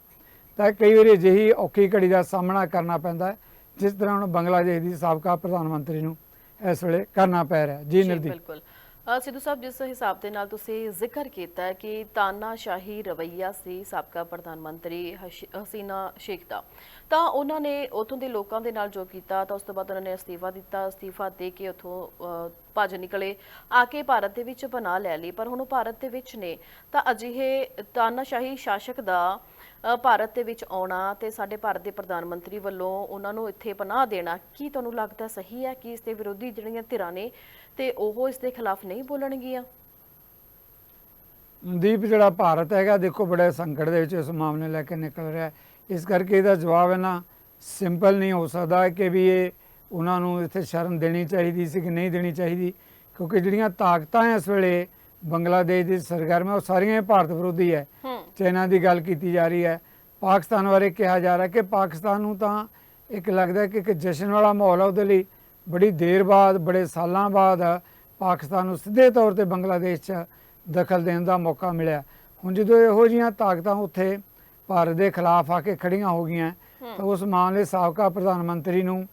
ਤਾਂ ਕਈ ਵਾਰੀ ਅਜਿਹੀ ਔਖੀ ਘੜੀ ਦਾ ਸਾਹਮਣਾ ਕਰਨਾ ਪੈਂਦਾ ਹੈ ਜਿਸ ਤਰ੍ਹਾਂ ਹੁਣ ਬੰਗਲਾਦੇਸ਼ ਦੀ ਸਾਬਕਾ ਪ੍ਰਧਾਨ ਮੰਤਰੀ ਨੂੰ ਇਸ ਵੇਲੇ ਕਰਨਾ ਪੈ ਰਿਹਾ ਜੀ ਨਿਰਦੀ ਬਿਲਕੁਲ। ਸਿੱਧੂ ਸਾਹਿਬ ਜਿਸ ਹਿਸਾਬ ਦੇ ਨਾਲ ਤੁਸੀਂ ਜ਼ਿਕਰ ਕੀਤਾ ਹੈ ਕਿ ਤਾਨਾਸ਼ਾਹੀ ਰਵਈਆ ਸੀ ਸਾਬਕਾ ਪ੍ਰਧਾਨ ਮੰਤਰੀ ਹਸ਼- ਹਸੀਨਾ ਸ਼ੇਖ ਦਾ ਤਾਂ ਉਹਨਾਂ ਨੇ ਉਥੋਂ ਦੇ ਲੋਕਾਂ ਦੇ ਨਾਲ ਜੋ ਕੀਤਾ ਤਾਂ ਉਸ ਤੋਂ ਬਾਅਦ ਉਹਨਾਂ ਨੇ ਅਸਤੀਫਾ ਦਿੱਤਾ ਅਸਤੀਫਾ ਦੇ ਕੇ ਉਥੋਂ ਭੱਜ ਨਿਕਲੇ ਆ ਕੇ ਭਾਰਤ ਦੇ ਵਿੱਚ ਬਣਾ ਲੈ ਲਈ। ਪਰ ਹੁਣ ਉਹ ਭਾਰਤ ਦੇ ਵਿੱਚ ਨੇ ਤਾਂ ਅਜਿਹੇ ਤਾਨਾਸ਼ਾਹੀ ਸ਼ਾਸਕ ਦਾ ਭਾਰਤ ਦੇ ਵਿੱਚ ਆਉਣਾ ਤੇ ਸਾਡੇ ਭਾਰਤ ਦੇ ਪ੍ਰਧਾਨ ਮੰਤਰੀ ਵੱਲੋਂ ਉਹਨਾਂ ਨੂੰ ਇੱਥੇ ਪਨਾਹ ਦੇਣਾ, ਕੀ ਤੁਹਾਨੂੰ ਲੱਗਦਾ ਸਹੀ ਹੈ? ਕਿ ਇਸ ਦੇ ਵਿਰੋਧੀ ਜਿਹੜੀਆਂ ਧਿਰਾਂ ਨੇ ਤੇ ਉਹ ਇਸ ਦੇ ਖਿਲਾਫ ਨਹੀਂ ਬੋਲਣਗੀਆਂ? ਦੀਪ, ਜਿਹੜਾ ਭਾਰਤ ਹੈਗਾ, ਦੇਖੋ ਬੜੇ ਸੰਕਟ ਦੇ ਵਿੱਚ ਇਸ ਮਾਮਲੇ ਲੈ ਕੇ ਨਿਕਲ ਰਿਹਾ ਹੈ। ਇਸ ਕਰਕੇ ਇਹਦਾ ਜਵਾਬ ਹੈ ਨਾ ਸਿੰਪਲ ਨਹੀਂ ਹੋ ਸਕਦਾ ਕਿ ਵੀ ਇਹ ਉਹਨਾਂ ਨੂੰ ਇੱਥੇ ਸ਼ਰਨ ਦੇਣੀ ਚਾਹੀਦੀ ਸੀ ਕਿ ਨਹੀਂ ਦੇਣੀ ਚਾਹੀਦੀ, ਕਿਉਂਕਿ ਜਿਹੜੀਆਂ ਤਾਕਤਾਂ ਇਸ ਵੇਲੇ ਬੰਗਲਾਦੇਸ਼ ਦੀ ਸਰਗਰਮ ਉਹ ਸਾਰੀਆਂ ਹੀ ਭਾਰਤ ਵਿਰੋਧੀ ਹੈ। ਹੂੰ। ਚਾਈਨਾ ਦੀ ਗੱਲ ਕੀਤੀ ਜਾ ਰਹੀ ਹੈ। ਪਾਕਿਸਤਾਨ ਬਾਰੇ ਕਿਹਾ ਜਾ ਰਿਹਾ ਕਿ ਪਾਕਿਸਤਾਨ ਨੂੰ ਤਾਂ ਇੱਕ ਲੱਗਦਾ ਕਿ ਇੱਕ ਜਸ਼ਨ ਵਾਲਾ ਮਾਹੌਲ ਹੈ ਉਹਦੇ ਲਈ ਬੜੀ ਦੇਰ ਬਾਅਦ ਬੜੇ ਸਾਲਾਂ ਬਾਅਦ ਪਾਕਿਸਤਾਨ ਨੂੰ ਸਿੱਧੇ ਤੌਰ ਤੇ ਬੰਗਲਾਦੇਸ਼ 'ਚ ਦਖਲ ਦੇਣ ਦਾ ਮੌਕਾ ਮਿਲਿਆ। ਹੁਣ ਜਦੋਂ ਇਹੋ ਜਿਹੀਆਂ ਤਾਕਤਾਂ ਉੱਥੇ ਭਾਰਤ ਦੇ ਖਿਲਾਫ ਆ ਕੇ ਖੜੀਆਂ ਹੋ ਗਈਆਂ ਤਾਂ ਉਸ ਮਾਮਲੇ ਸਾਬਕਾ ਪ੍ਰਧਾਨ ਮੰਤਰੀ ਨੂੰ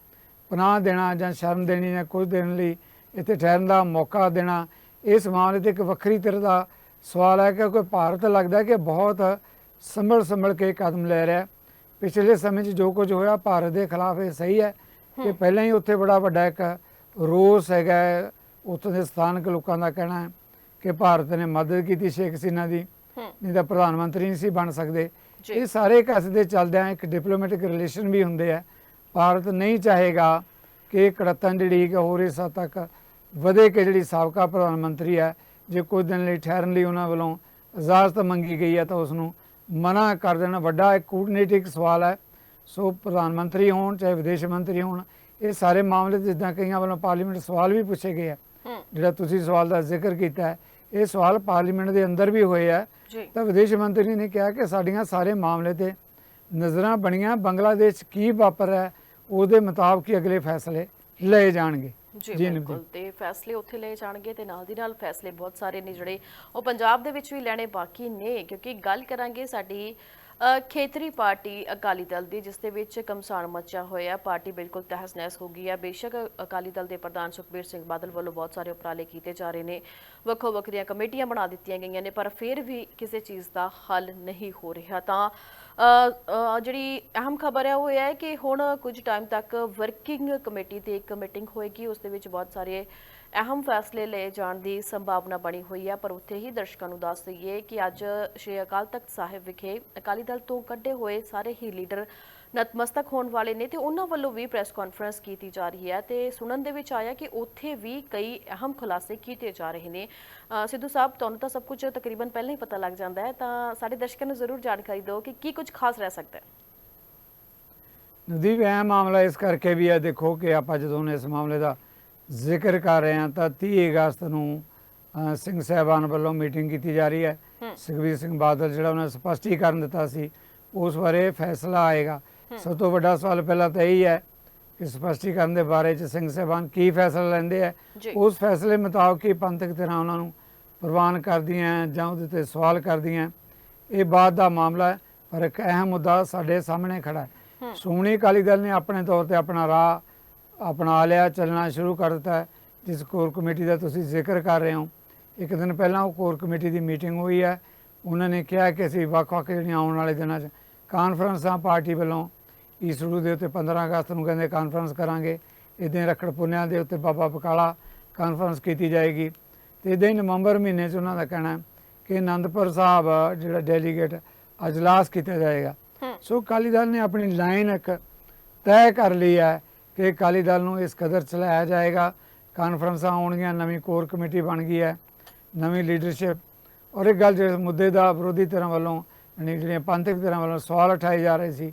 ਪਨਾਹ ਦੇਣਾ ਜਾਂ ਸ਼ਰਨ ਦੇਣੀ ਜਾਂ ਕੁਝ ਦੇਣ ਲਈ ਇੱਥੇ ਠਹਿਰਨ ਦਾ ਮੌਕਾ ਦੇਣਾ ਇਸ ਮਾਮਲੇ ਤੇ ਇੱਕ ਵੱਖਰੀ ਤਰ੍ਹਾਂ ਦਾ ਸਵਾਲ ਹੈ ਕਿ ਕੋਈ ਭਾਰਤ ਲੱਗਦਾ ਕਿ ਬਹੁਤ ਸੰਭਲ ਸੰਭਲ ਕੇ ਕਦਮ ਲੈ ਰਿਹਾ। ਪਿਛਲੇ ਸਮੇਂ 'ਚ ਜੋ ਕੁਝ ਹੋਇਆ ਭਾਰਤ ਦੇ ਖਿਲਾਫ ਇਹ ਸਹੀ ਹੈ ਕਿ ਪਹਿਲਾਂ ਹੀ ਉੱਥੇ ਬੜਾ ਵੱਡਾ ਇੱਕ ਰੋਸ ਹੈਗਾ। ਉੱਥੋਂ ਦੇ ਸਥਾਨਕ ਲੋਕਾਂ ਦਾ ਕਹਿਣਾ ਹੈ ਕਿ ਭਾਰਤ ਨੇ ਮਦਦ ਕੀਤੀ ਸ਼ੇਖ ਹਸੀਨਾ ਦੀ ਨਹੀਂ ਤਾਂ ਪ੍ਰਧਾਨ ਮੰਤਰੀ ਨਹੀਂ ਸੀ ਬਣ ਸਕਦੇ। ਇਹ ਸਾਰੇ ਕਸਦੇ ਚੱਲਦਿਆਂ ਇੱਕ ਡਿਪਲੋਮੈਟਿਕ ਰਿਲੇਸ਼ਨ ਵੀ ਹੁੰਦੇ ਆ ਭਾਰਤ ਨਹੀਂ ਚਾਹੇਗਾ ਕਿ ਕੜਤਨ ਜਿਹੜੀ ਹੋਰ ਹੱਦ ਤੱਕ ਵਧੇ ਕਿ ਜਿਹੜੀ ਸਾਬਕਾ ਪ੍ਰਧਾਨ ਮੰਤਰੀ ਹੈ ਜੇ ਕੁਝ ਦਿਨ ਲਈ ਠਹਿਰਨ ਲਈ ਉਹਨਾਂ ਵੱਲੋਂ ਇਜਾਜ਼ਤ ਮੰਗੀ ਗਈ ਹੈ ਤਾਂ ਉਸ ਨੂੰ ਮਨਾ ਕਰ ਦੇਣਾ ਵੱਡਾ ਇੱਕ ਕੂਟਨੀਤਿਕ ਸਵਾਲ ਹੈ। ਸੋ ਪ੍ਰਧਾਨ ਮੰਤਰੀ ਹੋਣ ਚਾਹੇ ਵਿਦੇਸ਼ ਮੰਤਰੀ ਹੋਣ ਇਹ ਸਾਰੇ ਮਾਮਲੇ ਜਿੱਦਾਂ ਕਈਆਂ ਵੱਲੋਂ ਪਾਰਲੀਮੈਂਟ ਸਵਾਲ ਵੀ ਪੁੱਛੇ ਗਏ ਆ। ਜਿਹੜਾ ਤੁਸੀਂ ਸਵਾਲ ਦਾ ਜ਼ਿਕਰ ਕੀਤਾ ਹੈ ਇਹ ਸਵਾਲ ਪਾਰਲੀਮੈਂਟ ਦੇ ਅੰਦਰ ਵੀ ਹੋਏ ਆ। ਤਾਂ ਵਿਦੇਸ਼ ਮੰਤਰੀ ਨੇ ਕਿਹਾ ਕਿ ਸਾਡੀਆਂ ਸਾਰੇ ਮਾਮਲੇ ਤੇ ਨਜ਼ਰਾਂ ਬਣੀਆਂ ਬੰਗਲਾਦੇਸ਼ ਕੀ ਵਾਪਰ ਹੈ ਉਹਦੇ ਮੁਤਾਬਕ ਹੀ ਅਗਲੇ ਫੈਸਲੇ ਲਏ ਜਾਣਗੇ। ਜੀ ਬਿਲਕੁਲ। ਤੇ ਫੈਸਲੇ ਉੱਥੇ ਲਏ ਜਾਣਗੇ ਤੇ ਨਾਲ ਦੀ ਨਾਲ ਫੈਸਲੇ ਬਹੁਤ ਸਾਰੇ ਨੇ ਜਿਹੜੇ ਉਹ ਪੰਜਾਬ ਦੇ ਵਿੱਚ ਵੀ ਲੈਣੇ ਬਾਕੀ ਨੇ। ਕਿਉਂਕਿ ਗੱਲ ਕਰਾਂਗੇ ਸਾਡੀ ਖੇਤਰੀ ਪਾਰਟੀ ਅਕਾਲੀ ਦਲ ਦੀ ਜਿਸ ਦੇ ਵਿੱਚ ਕਮਸਾਨ ਮਚਿਆ ਹੋਇਆ। ਪਾਰਟੀ ਬਿਲਕੁਲ ਤਹਿਸ ਨਹਿਸ ਹੋ ਗਈ ਹੈ। ਬੇਸ਼ੱਕ ਅਕਾਲੀ ਦਲ ਦੇ ਪ੍ਰਧਾਨ ਸੁਖਬੀਰ ਸਿੰਘ ਬਾਦਲ ਵੱਲੋਂ ਬਹੁਤ ਸਾਰੇ ਉਪਰਾਲੇ ਕੀਤੇ ਜਾ ਰਹੇ ਨੇ। ਵੱਖੋ ਵੱਖਰੀਆਂ ਕਮੇਟੀਆਂ ਬਣਾ ਦਿੱਤੀਆਂ ਗਈਆਂ ਨੇ ਪਰ ਫਿਰ ਵੀ ਕਿਸੇ ਚੀਜ਼ ਦਾ ਹੱਲ ਨਹੀਂ ਹੋ ਰਿਹਾ। ਤਾਂ ਜਿਹੜੀ ਅਹਿਮ ਖਬਰ ਹੈ, ਉਹ ਇਹ ਹੈ ਕਿ ਹੁਣ ਕੁਝ ਟਾਈਮ ਤੱਕ ਵਰਕਿੰਗ ਕਮੇਟੀ ਦੀ ਇੱਕ ਮੀਟਿੰਗ ਹੋਏਗੀ, ਉਸ ਦੇ ਵਿੱਚ ਬਹੁਤ ਸਾਰੇ ਅਹਿਮ ਫੈਸਲੇ ਲਏ ਜਾਣ ਦੀ ਸੰਭਾਵਨਾ ਬਣੀ ਹੋਈ ਹੈ। ਪਰ ਉੱਥੇ ਹੀ ਦਰਸ਼ਕਾਂ ਨੂੰ ਦੱਸ ਦਈਏ ਕਿ ਅੱਜ ਸ਼੍ਰੀ ਅਕਾਲ ਤਖਤ ਸਾਹਿਬ ਵਿਖੇ ਅਕਾਲੀ ਦਲ ਤੋਂ ਕੱਢੇ ਹੋਏ ਸਾਰੇ ਹੀ ਲੀਡਰ ਨਤਮਸਤਕ ਹੋਣ ਵਾਲੇ ਨੇ ਤੇ ਉਹਨਾਂ ਵੱਲੋਂ ਵੀ ਪ੍ਰੈਸ ਕਾਨਫਰੰਸ ਕੀਤੀ ਜਾ ਰਹੀ ਹੈ ਤੇ ਸੁਣਨ ਦੇ ਵਿੱਚ ਆਇਆ ਕਿ ਉੱਥੇ ਵੀ ਕਈ ਅਹਿਮ ਖੁਲਾਸੇ ਕੀਤੇ ਜਾ ਰਹੇ ਨੇ। ਸਿੱਧੂ ਸਾਹਿਬ ਤੁਹਾਨੂੰ ਤਾਂ ਸਭ ਕੁਝ ਤਕਰੀਬਨ ਪਹਿਲਾਂ ਹੀ ਪਤਾ ਲੱਗ ਜਾਂਦਾ ਹੈ ਤਾਂ ਸਾਡੇ ਦਰਸ਼ਕਾਂ ਨੂੰ ਜ਼ਰੂਰ ਜਾਣਕਾਰੀ ਦਿਓ ਕਿ ਕੀ ਕੁਝ ਖਾਸ ਰਹਿ ਸਕਦਾ ਹੈ। ਨਦੀਪ ਇਹ ਮਾਮਲਾ ਇਸ ਕਰਕੇ ਵੀ ਹੈ ਦੇਖੋ ਕਿ ਆਪਾਂ ਜਦੋਂ ਇਸ ਮਾਮਲੇ ਦਾ ਜ਼ਿਕਰ ਕਰ ਰਹੇ ਹਾਂ ਤਾਂ 30 ਅਗਸਤ ਨੂੰ ਸਿੰਘ ਸਾਹਿਬਾਨ ਵੱਲੋਂ ਮੀਟਿੰਗ ਕੀਤੀ ਜਾ ਰਹੀ ਹੈ। ਹੂੰ। ਸੁਖਬੀਰ ਸਿੰਘ ਬਾਦਲ ਜਿਹੜਾ ਉਹਨਾਂ ਨੇ ਸਪਸ਼ਟੀਕਰਨ ਦਿੱਤਾ ਸੀ ਉਸ ਬਾਰੇ ਫੈਸਲਾ ਆਏਗਾ। ਸਭ ਤੋਂ ਵੱਡਾ ਸਵਾਲ ਪਹਿਲਾਂ ਤਾਂ ਇਹੀ ਹੈ ਕਿ ਸਪਸ਼ਟੀਕਰਨ ਦੇ ਬਾਰੇ ਚ ਸਿੰਘ ਸਾਹਿਬਾਨ ਕੀ ਫੈਸਲਾ ਲੈਂਦੇ ਆ। ਉਸ ਫੈਸਲੇ ਮੁਤਾਬਕ ਹੀ ਪੰਥਕ ਤਰ੍ਹਾਂ ਉਹਨਾਂ ਨੂੰ ਪ੍ਰਵਾਨ ਕਰਦੀਆਂ ਜਾਂ ਉਹਦੇ ਤੇ ਸਵਾਲ ਕਰਦੀਆਂ। ਇਹ ਬਾਤ ਦਾ ਮਾਮਲਾ ਹੈ ਪਰ ਇੱਕ ਅਹਿਮ ਮੁੱਦਾ ਸਾਡੇ ਸਾਹਮਣੇ ਖੜਾ ਹੈ। ਸ਼੍ਰੋਮਣੀ ਅਕਾਲੀ ਦਲ ਨੇ ਆਪਣੇ ਤੌਰ ਤੇ ਆਪਣਾ ਰਾਹ ਅਪਣਾ ਲਿਆ ਚੱਲਣਾ ਸ਼ੁਰੂ ਕਰ ਦਿੱਤਾ ਹੈ ਜਿਸ ਕੋਰ ਕਮੇਟੀ ਦਾ ਤੁਸੀਂ ਜ਼ਿਕਰ ਕਰ ਰਹੇ ਹੋ। ਇੱਕ ਦਿਨ ਪਹਿਲਾਂ ਉਹ ਕੋਰ ਕਮੇਟੀ ਦੀ ਮੀਟਿੰਗ ਹੋਈ ਹੈ। ਉਹਨਾਂ ਨੇ ਕਿਹਾ ਕਿ ਅਸੀਂ ਵੱਖ-ਵੱਖ ਜਿਹੜੀਆਂ ਆਉਣ ਵਾਲੇ ਦਿਨਾਂ 'ਚ ਕਾਨਫਰੰਸਾਂ ਪਾਰਟੀ ਵੱਲੋਂ ਈਸੜੂ ਦੇ ਉੱਤੇ 15 ਅਗਸਤ ਨੂੰ ਕਹਿੰਦੇ ਕਾਨਫਰੰਸ ਕਰਾਂਗੇ। ਇਦਾਂ ਰਖੜ ਪੁੰਨਿਆਂ ਦੇ ਉੱਤੇ ਬਾਬਾ ਬਕਾਲਾ ਕਾਨਫਰੰਸ ਕੀਤੀ ਜਾਏਗੀ। ਤੇ ਇਦਾਂ ਹੀ ਨਵੰਬਰ ਮਹੀਨੇ 'ਚ ਉਹਨਾਂ ਦਾ ਕਹਿਣਾ ਹੈ ਕਿ ਆਨੰਦਪੁਰ ਸਾਹਿਬ ਜਿਹੜਾ ਡੈਲੀਗੇਟ ਅਜਲਾਸ ਕੀਤਾ ਜਾਏਗਾ। ਸੋ ਅਕਾਲੀ ਦਲ ਨੇ ਆਪਣੀ ਲਾਈਨ ਇੱਕ ਤੈਅ ਕਰ ਲਈ ਹੈ ਕਿ ਅਕਾਲੀ ਦਲ ਨੂੰ ਇਸ ਕਦਰ ਚਲਾਇਆ ਜਾਏਗਾ। ਕਾਨਫਰੰਸਾਂ ਹੋਣਗੀਆਂ ਨਵੀਂ ਕੋਰ ਕਮੇਟੀ ਬਣ ਗਈ ਹੈ ਨਵੀਂ ਲੀਡਰਸ਼ਿਪ ਔਰ ਇੱਕ ਗੱਲ ਜਿਹੜੇ ਮੁੱਦੇ ਦਾ ਵਿਰੋਧੀ ਧਿਰਾਂ ਵੱਲੋਂ ਜਿਹੜੀਆਂ ਪੰਥਕ ਧਿਰਾਂ ਵੱਲੋਂ ਸਵਾਲ ਉਠਾਏ ਜਾ ਰਹੇ ਸੀ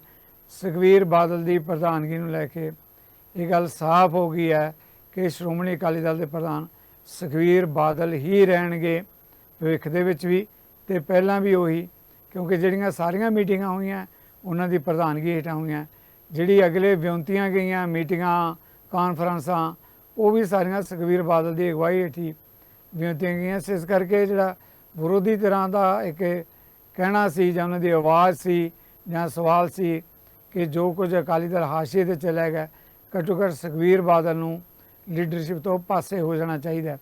ਸੁਖਵੀਰ ਬਾਦਲ ਦੀ ਪ੍ਰਧਾਨਗੀ ਨੂੰ ਲੈ ਕੇ ਇਹ ਗੱਲ ਸਾਫ਼ ਹੋ ਗਈ ਹੈ ਕਿ ਸ਼੍ਰੋਮਣੀ ਅਕਾਲੀ ਦਲ ਦੇ ਪ੍ਰਧਾਨ ਸੁਖਵੀਰ ਬਾਦਲ ਹੀ ਰਹਿਣਗੇ ਭਵਿੱਖ ਦੇ ਵਿੱਚ ਵੀ ਤੇ ਪਹਿਲਾਂ ਵੀ ਉਹੀ, ਕਿਉਂਕਿ ਜਿਹੜੀਆਂ ਸਾਰੀਆਂ ਮੀਟਿੰਗਾਂ ਹੋਈਆਂ, ਉਹਨਾਂ ਦੀ ਪ੍ਰਧਾਨਗੀ ਹੇਠਾਂ ਹੋਈਆਂ। ਜਿਹੜੀ ਅਗਲੇ ਵਿਉਂਤੀਆਂ ਗਈਆਂ ਮੀਟਿੰਗਾਂ, ਕਾਨਫਰੰਸਾਂ, ਉਹ ਵੀ ਸਾਰੀਆਂ ਸੁਖਵੀਰ ਬਾਦਲ ਦੀ ਅਗਵਾਈ ਹੇਠੀ ਵਿਉਂਤੀਆਂ ਗਈਆਂ ਸੋ। ਇਸ ਕਰਕੇ ਜਿਹੜਾ ਵਿਰੋਧੀ ਤਰ੍ਹਾਂ ਦਾ ਇੱਕ ਕਹਿਣਾ ਸੀ ਜਾਂ ਉਹਨਾਂ ਦੀ ਆਵਾਜ਼ ਸੀ ਜਾਂ ਸਵਾਲ ਸੀ ਕਿ ਜੋ ਕੁਝ ਅਕਾਲੀ ਦਲ ਹਾਸ਼ੀਏ ਤੇ ਚਲਾ ਗਿਆ ਘੱਟੋ ਘੱਟ ਸੁਖਵੀਰ ਬਾਦਲ ਨੂੰ ਲੀਡਰਸ਼ਿਪ ਤੋਂ ਪਾਸੇ ਹੋ ਜਾਣਾ ਚਾਹੀਦਾ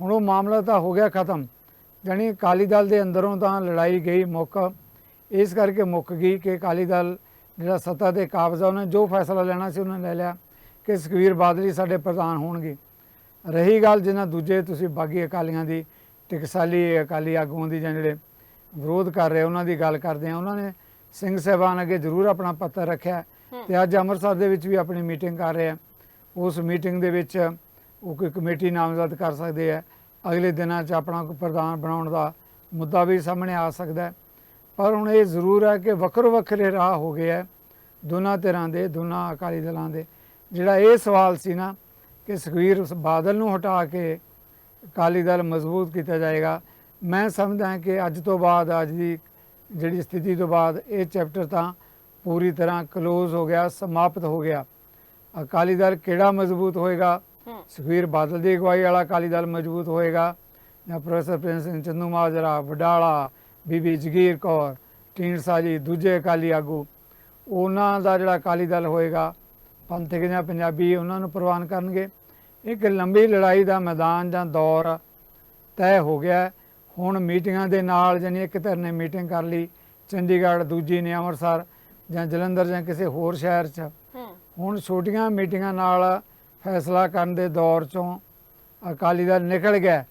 ਹੁਣ ਉਹ ਮਾਮਲਾ ਤਾਂ ਹੋ ਗਿਆ ਖਤਮ। ਜਾਣੀ ਅਕਾਲੀ ਦਲ ਦੇ ਅੰਦਰੋਂ ਤਾਂ ਲੜਾਈ ਗਈ ਮੁੱਕ। ਇਸ ਕਰਕੇ ਮੁੱਕ ਗਈ ਕਿ ਅਕਾਲੀ ਦਲ ਜਿਹੜਾ ਸੱਤਾ ਤੇ ਕਾਬਜ਼ ਆ ਉਹਨੇ ਜੋ ਫੈਸਲਾ ਲੈਣਾ ਸੀ ਉਹਨਾਂ ਲੈ ਲਿਆ ਕਿ ਸੁਖਵੀਰ ਬਾਦਲ ਹੀ ਸਾਡੇ ਪ੍ਰਧਾਨ ਹੋਣਗੇ। ਰਹੀ ਗੱਲ ਜਿਹਨਾਂ ਦੂਜੇ ਤੁਸੀਂ ਬਾਗੀ ਅਕਾਲੀਆਂ ਦੀ ਟਕਸਾਲੀ ਅਕਾਲੀ ਆਗੂਆਂ ਦੀ ਜਾਂ ਜਿਹੜੇ ਵਿਰੋਧ ਕਰ ਰਹੇ ਉਹਨਾਂ ਦੀ ਗੱਲ ਕਰਦੇ ਆ ਉਹਨਾਂ ਨੇ ਸਿੰਘ ਸਾਹਿਬਾਨ ਅੱਗੇ ਜ਼ਰੂਰ ਆਪਣਾ ਪੱਤਰ ਰੱਖਿਆ। ਤੇ ਅੱਜ ਅੰਮ੍ਰਿਤਸਰ ਦੇ ਵਿੱਚ ਵੀ ਆਪਣੀ ਮੀਟਿੰਗ ਕਰ ਰਹੇ ਆ। ਉਸ ਮੀਟਿੰਗ ਦੇ ਵਿੱਚ ਉਹ ਕੋਈ ਕਮੇਟੀ ਨਾਮਜ਼ਦ ਕਰ ਸਕਦੇ ਆ। ਅਗਲੇ ਦਿਨਾਂ 'ਚ ਆਪਣਾ ਕੋਈ ਪ੍ਰਧਾਨ ਬਣਾਉਣ ਦਾ ਮੁੱਦਾ ਵੀ ਸਾਹਮਣੇ ਆ ਸਕਦਾ ਹੈ। ਪਰ ਹੁਣ ਇਹ ਜ਼ਰੂਰ ਹੈ ਕਿ ਵੱਖਰੋ ਵੱਖਰੇ ਰਾਹ ਹੋ ਗਏ ਹੈ ਦੋਨਾਂ ਧਿਰਾਂ ਦੇ ਦੋਨਾਂ ਅਕਾਲੀ ਦਲਾਂ ਦੇ। ਜਿਹੜਾ ਇਹ ਸਵਾਲ ਸੀ ਨਾ ਕਿ ਸੁਖਵੀਰ ਬਾਦਲ ਨੂੰ ਹਟਾ ਕੇ ਅਕਾਲੀ ਦਲ ਮਜ਼ਬੂਤ ਕੀਤਾ ਜਾਏਗਾ ਮੈਂ ਸਮਝਦਾ ਕਿ ਅੱਜ ਤੋਂ ਬਾਅਦ ਅੱਜ ਦੀ ਜਿਹੜੀ ਸਥਿਤੀ ਤੋਂ ਬਾਅਦ ਇਹ ਚੈਪਟਰ ਤਾਂ ਪੂਰੀ ਤਰ੍ਹਾਂ ਕਲੋਜ਼ ਹੋ ਗਿਆ ਸਮਾਪਤ ਹੋ ਗਿਆ। ਅਕਾਲੀ ਦਲ ਕਿਹੜਾ ਮਜ਼ਬੂਤ ਹੋਏਗਾ? ਸੁਖਵੀਰ ਬਾਦਲ ਦੀ ਅਗਵਾਈ ਵਾਲਾ ਅਕਾਲੀ ਦਲ ਮਜ਼ਬੂਤ ਹੋਏਗਾ ਜਾਂ ਪ੍ਰੋਫੈਸਰ ਪ੍ਰਿੰਸ ਸਿੰਘ ਚੰਦੂ ਮਾਜਰਾ ਵਡਾਲਾ ਬੀਬੀ ਜਗੀਰ ਕੌਰ ਢੀਂਡਸਾ ਜੀ ਦੂਜੇ ਅਕਾਲੀ ਆਗੂ। ਉਹਨਾਂ ਦਾ ਜਿਹੜਾ ਅਕਾਲੀ ਦਲ ਹੋਏਗਾ ਪੰਥਕ ਜਾਂ ਪੰਜਾਬੀ ਉਹਨਾਂ ਨੂੰ ਪ੍ਰਵਾਨ ਕਰਨਗੇ। ਇੱਕ ਲੰਬੀ ਲੜਾਈ ਦਾ ਮੈਦਾਨ ਜਾਂ ਦੌਰ ਤੈਅ ਹੋ ਗਿਆ। ਹੁਣ ਮੀਟਿੰਗਾਂ ਦੇ ਨਾਲ ਜਾਨੀ ਇੱਕ ਧਿਰ ਨੇ ਮੀਟਿੰਗ ਕਰ ਲਈ ਚੰਡੀਗੜ੍ਹ ਦੂਜੀ ਨੇ ਅੰਮ੍ਰਿਤਸਰ ਜਾਂ ਜਲੰਧਰ ਜਾਂ ਕਿਸੇ ਹੋਰ ਸ਼ਹਿਰ 'ਚ। ਹੁਣ ਛੋਟੀਆਂ ਮੀਟਿੰਗਾਂ ਨਾਲ ਫੈਸਲਾ ਕਰਨ ਦੇ ਦੌਰ ਚੋਂ ਅਕਾਲੀ ਦਲ ਨਿਕਲ ਗਿਆ।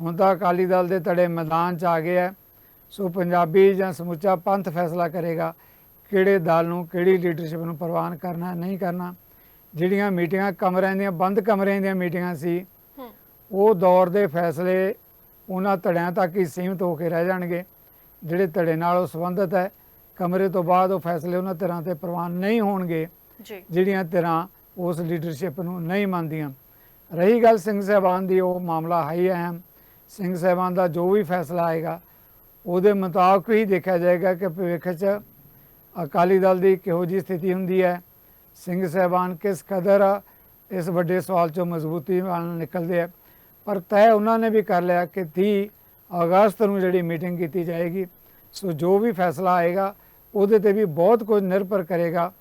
ਹੁਣ ਤਾਂ ਅਕਾਲੀ ਦਲ ਦੇ ਤੜੇ ਮੈਦਾਨ 'ਚ ਆ ਗਏ ਹੈ ਸੋ ਪੰਜਾਬੀ ਜਾਂ ਸਮੁੱਚਾ ਪੰਥ ਫੈਸਲਾ ਕਰੇਗਾ ਕਿਹੜੇ ਦਲ ਨੂੰ ਕਿਹੜੀ ਲੀਡਰਸ਼ਿਪ ਨੂੰ ਪ੍ਰਵਾਨ ਕਰਨਾ ਨਹੀਂ ਕਰਨਾ। ਜਿਹੜੀਆਂ ਮੀਟਿੰਗਾਂ ਕਮਰਿਆਂ ਦੀਆਂ ਬੰਦ ਕਮਰਿਆਂ ਦੀਆਂ ਮੀਟਿੰਗਾਂ ਸੀ ਉਹ ਦੌਰ ਦੇ ਫੈਸਲੇ ਉਹਨਾਂ ਧੜਿਆਂ ਤੱਕ ਹੀ ਸੀਮਿਤ ਹੋ ਕੇ ਰਹਿ ਜਾਣਗੇ। ਜਿਹੜੇ ਧੜੇ ਨਾਲ ਉਹ ਸੰਬੰਧਿਤ ਹੈ ਕਮਰੇ ਤੋਂ ਬਾਅਦ ਉਹ ਫੈਸਲੇ ਉਹਨਾਂ ਧਿਰਾਂ ਤੇ ਪ੍ਰਵਾਨ ਨਹੀਂ ਹੋਣਗੇ। ਜੀ। ਜਿਹੜੀਆਂ ਧਿਰਾਂ ਉਸ ਲੀਡਰਸ਼ਿਪ ਨੂੰ ਨਹੀਂ ਮੰਨਦੀਆਂ। ਰਹੀ ਗੱਲ ਸਿੰਘ ਸਾਹਿਬਾਨ ਦੀ ਉਹ ਮਾਮਲਾ ਹਾਈ ਅਹਿਮ। ਸਿੰਘ ਸਾਹਿਬਾਨ ਦਾ ਜੋ ਵੀ ਫੈਸਲਾ ਆਏਗਾ ਉਹਦੇ ਮੁਤਾਬਕ ਹੀ ਦੇਖਿਆ ਜਾਏਗਾ ਕਿ ਭਵਿੱਖ 'ਚ ਅਕਾਲੀ ਦਲ ਦੀ ਕਿਹੋ ਜੀ ਸਥਿਤੀ ਹੁੰਦੀ ਹੈ। ਸਿੰਘ ਸਾਹਿਬਾਨ ਕਿਸ ਕਦਰ ਇਸ ਵੱਡੇ ਸਵਾਲ 'ਚੋਂ ਮਜ਼ਬੂਤੀ ਨਾਲ ਨਿਕਲਦੇ ਆ। ਪਰ ਤੈਅ ਉਹਨਾਂ ਨੇ ਵੀ ਕਰ ਲਿਆ ਕਿ 30 ਅਗਸਤ ਨੂੰ ਜਿਹੜੀ ਮੀਟਿੰਗ ਕੀਤੀ ਜਾਏਗੀ। ਸੋ ਜੋ ਵੀ ਫੈਸਲਾ ਆਏਗਾ, ਉਹਦੇ ਤੇ ਵੀ ਬਹੁਤ ਕੁਝ ਨਿਰਭਰ ਕਰੇਗਾ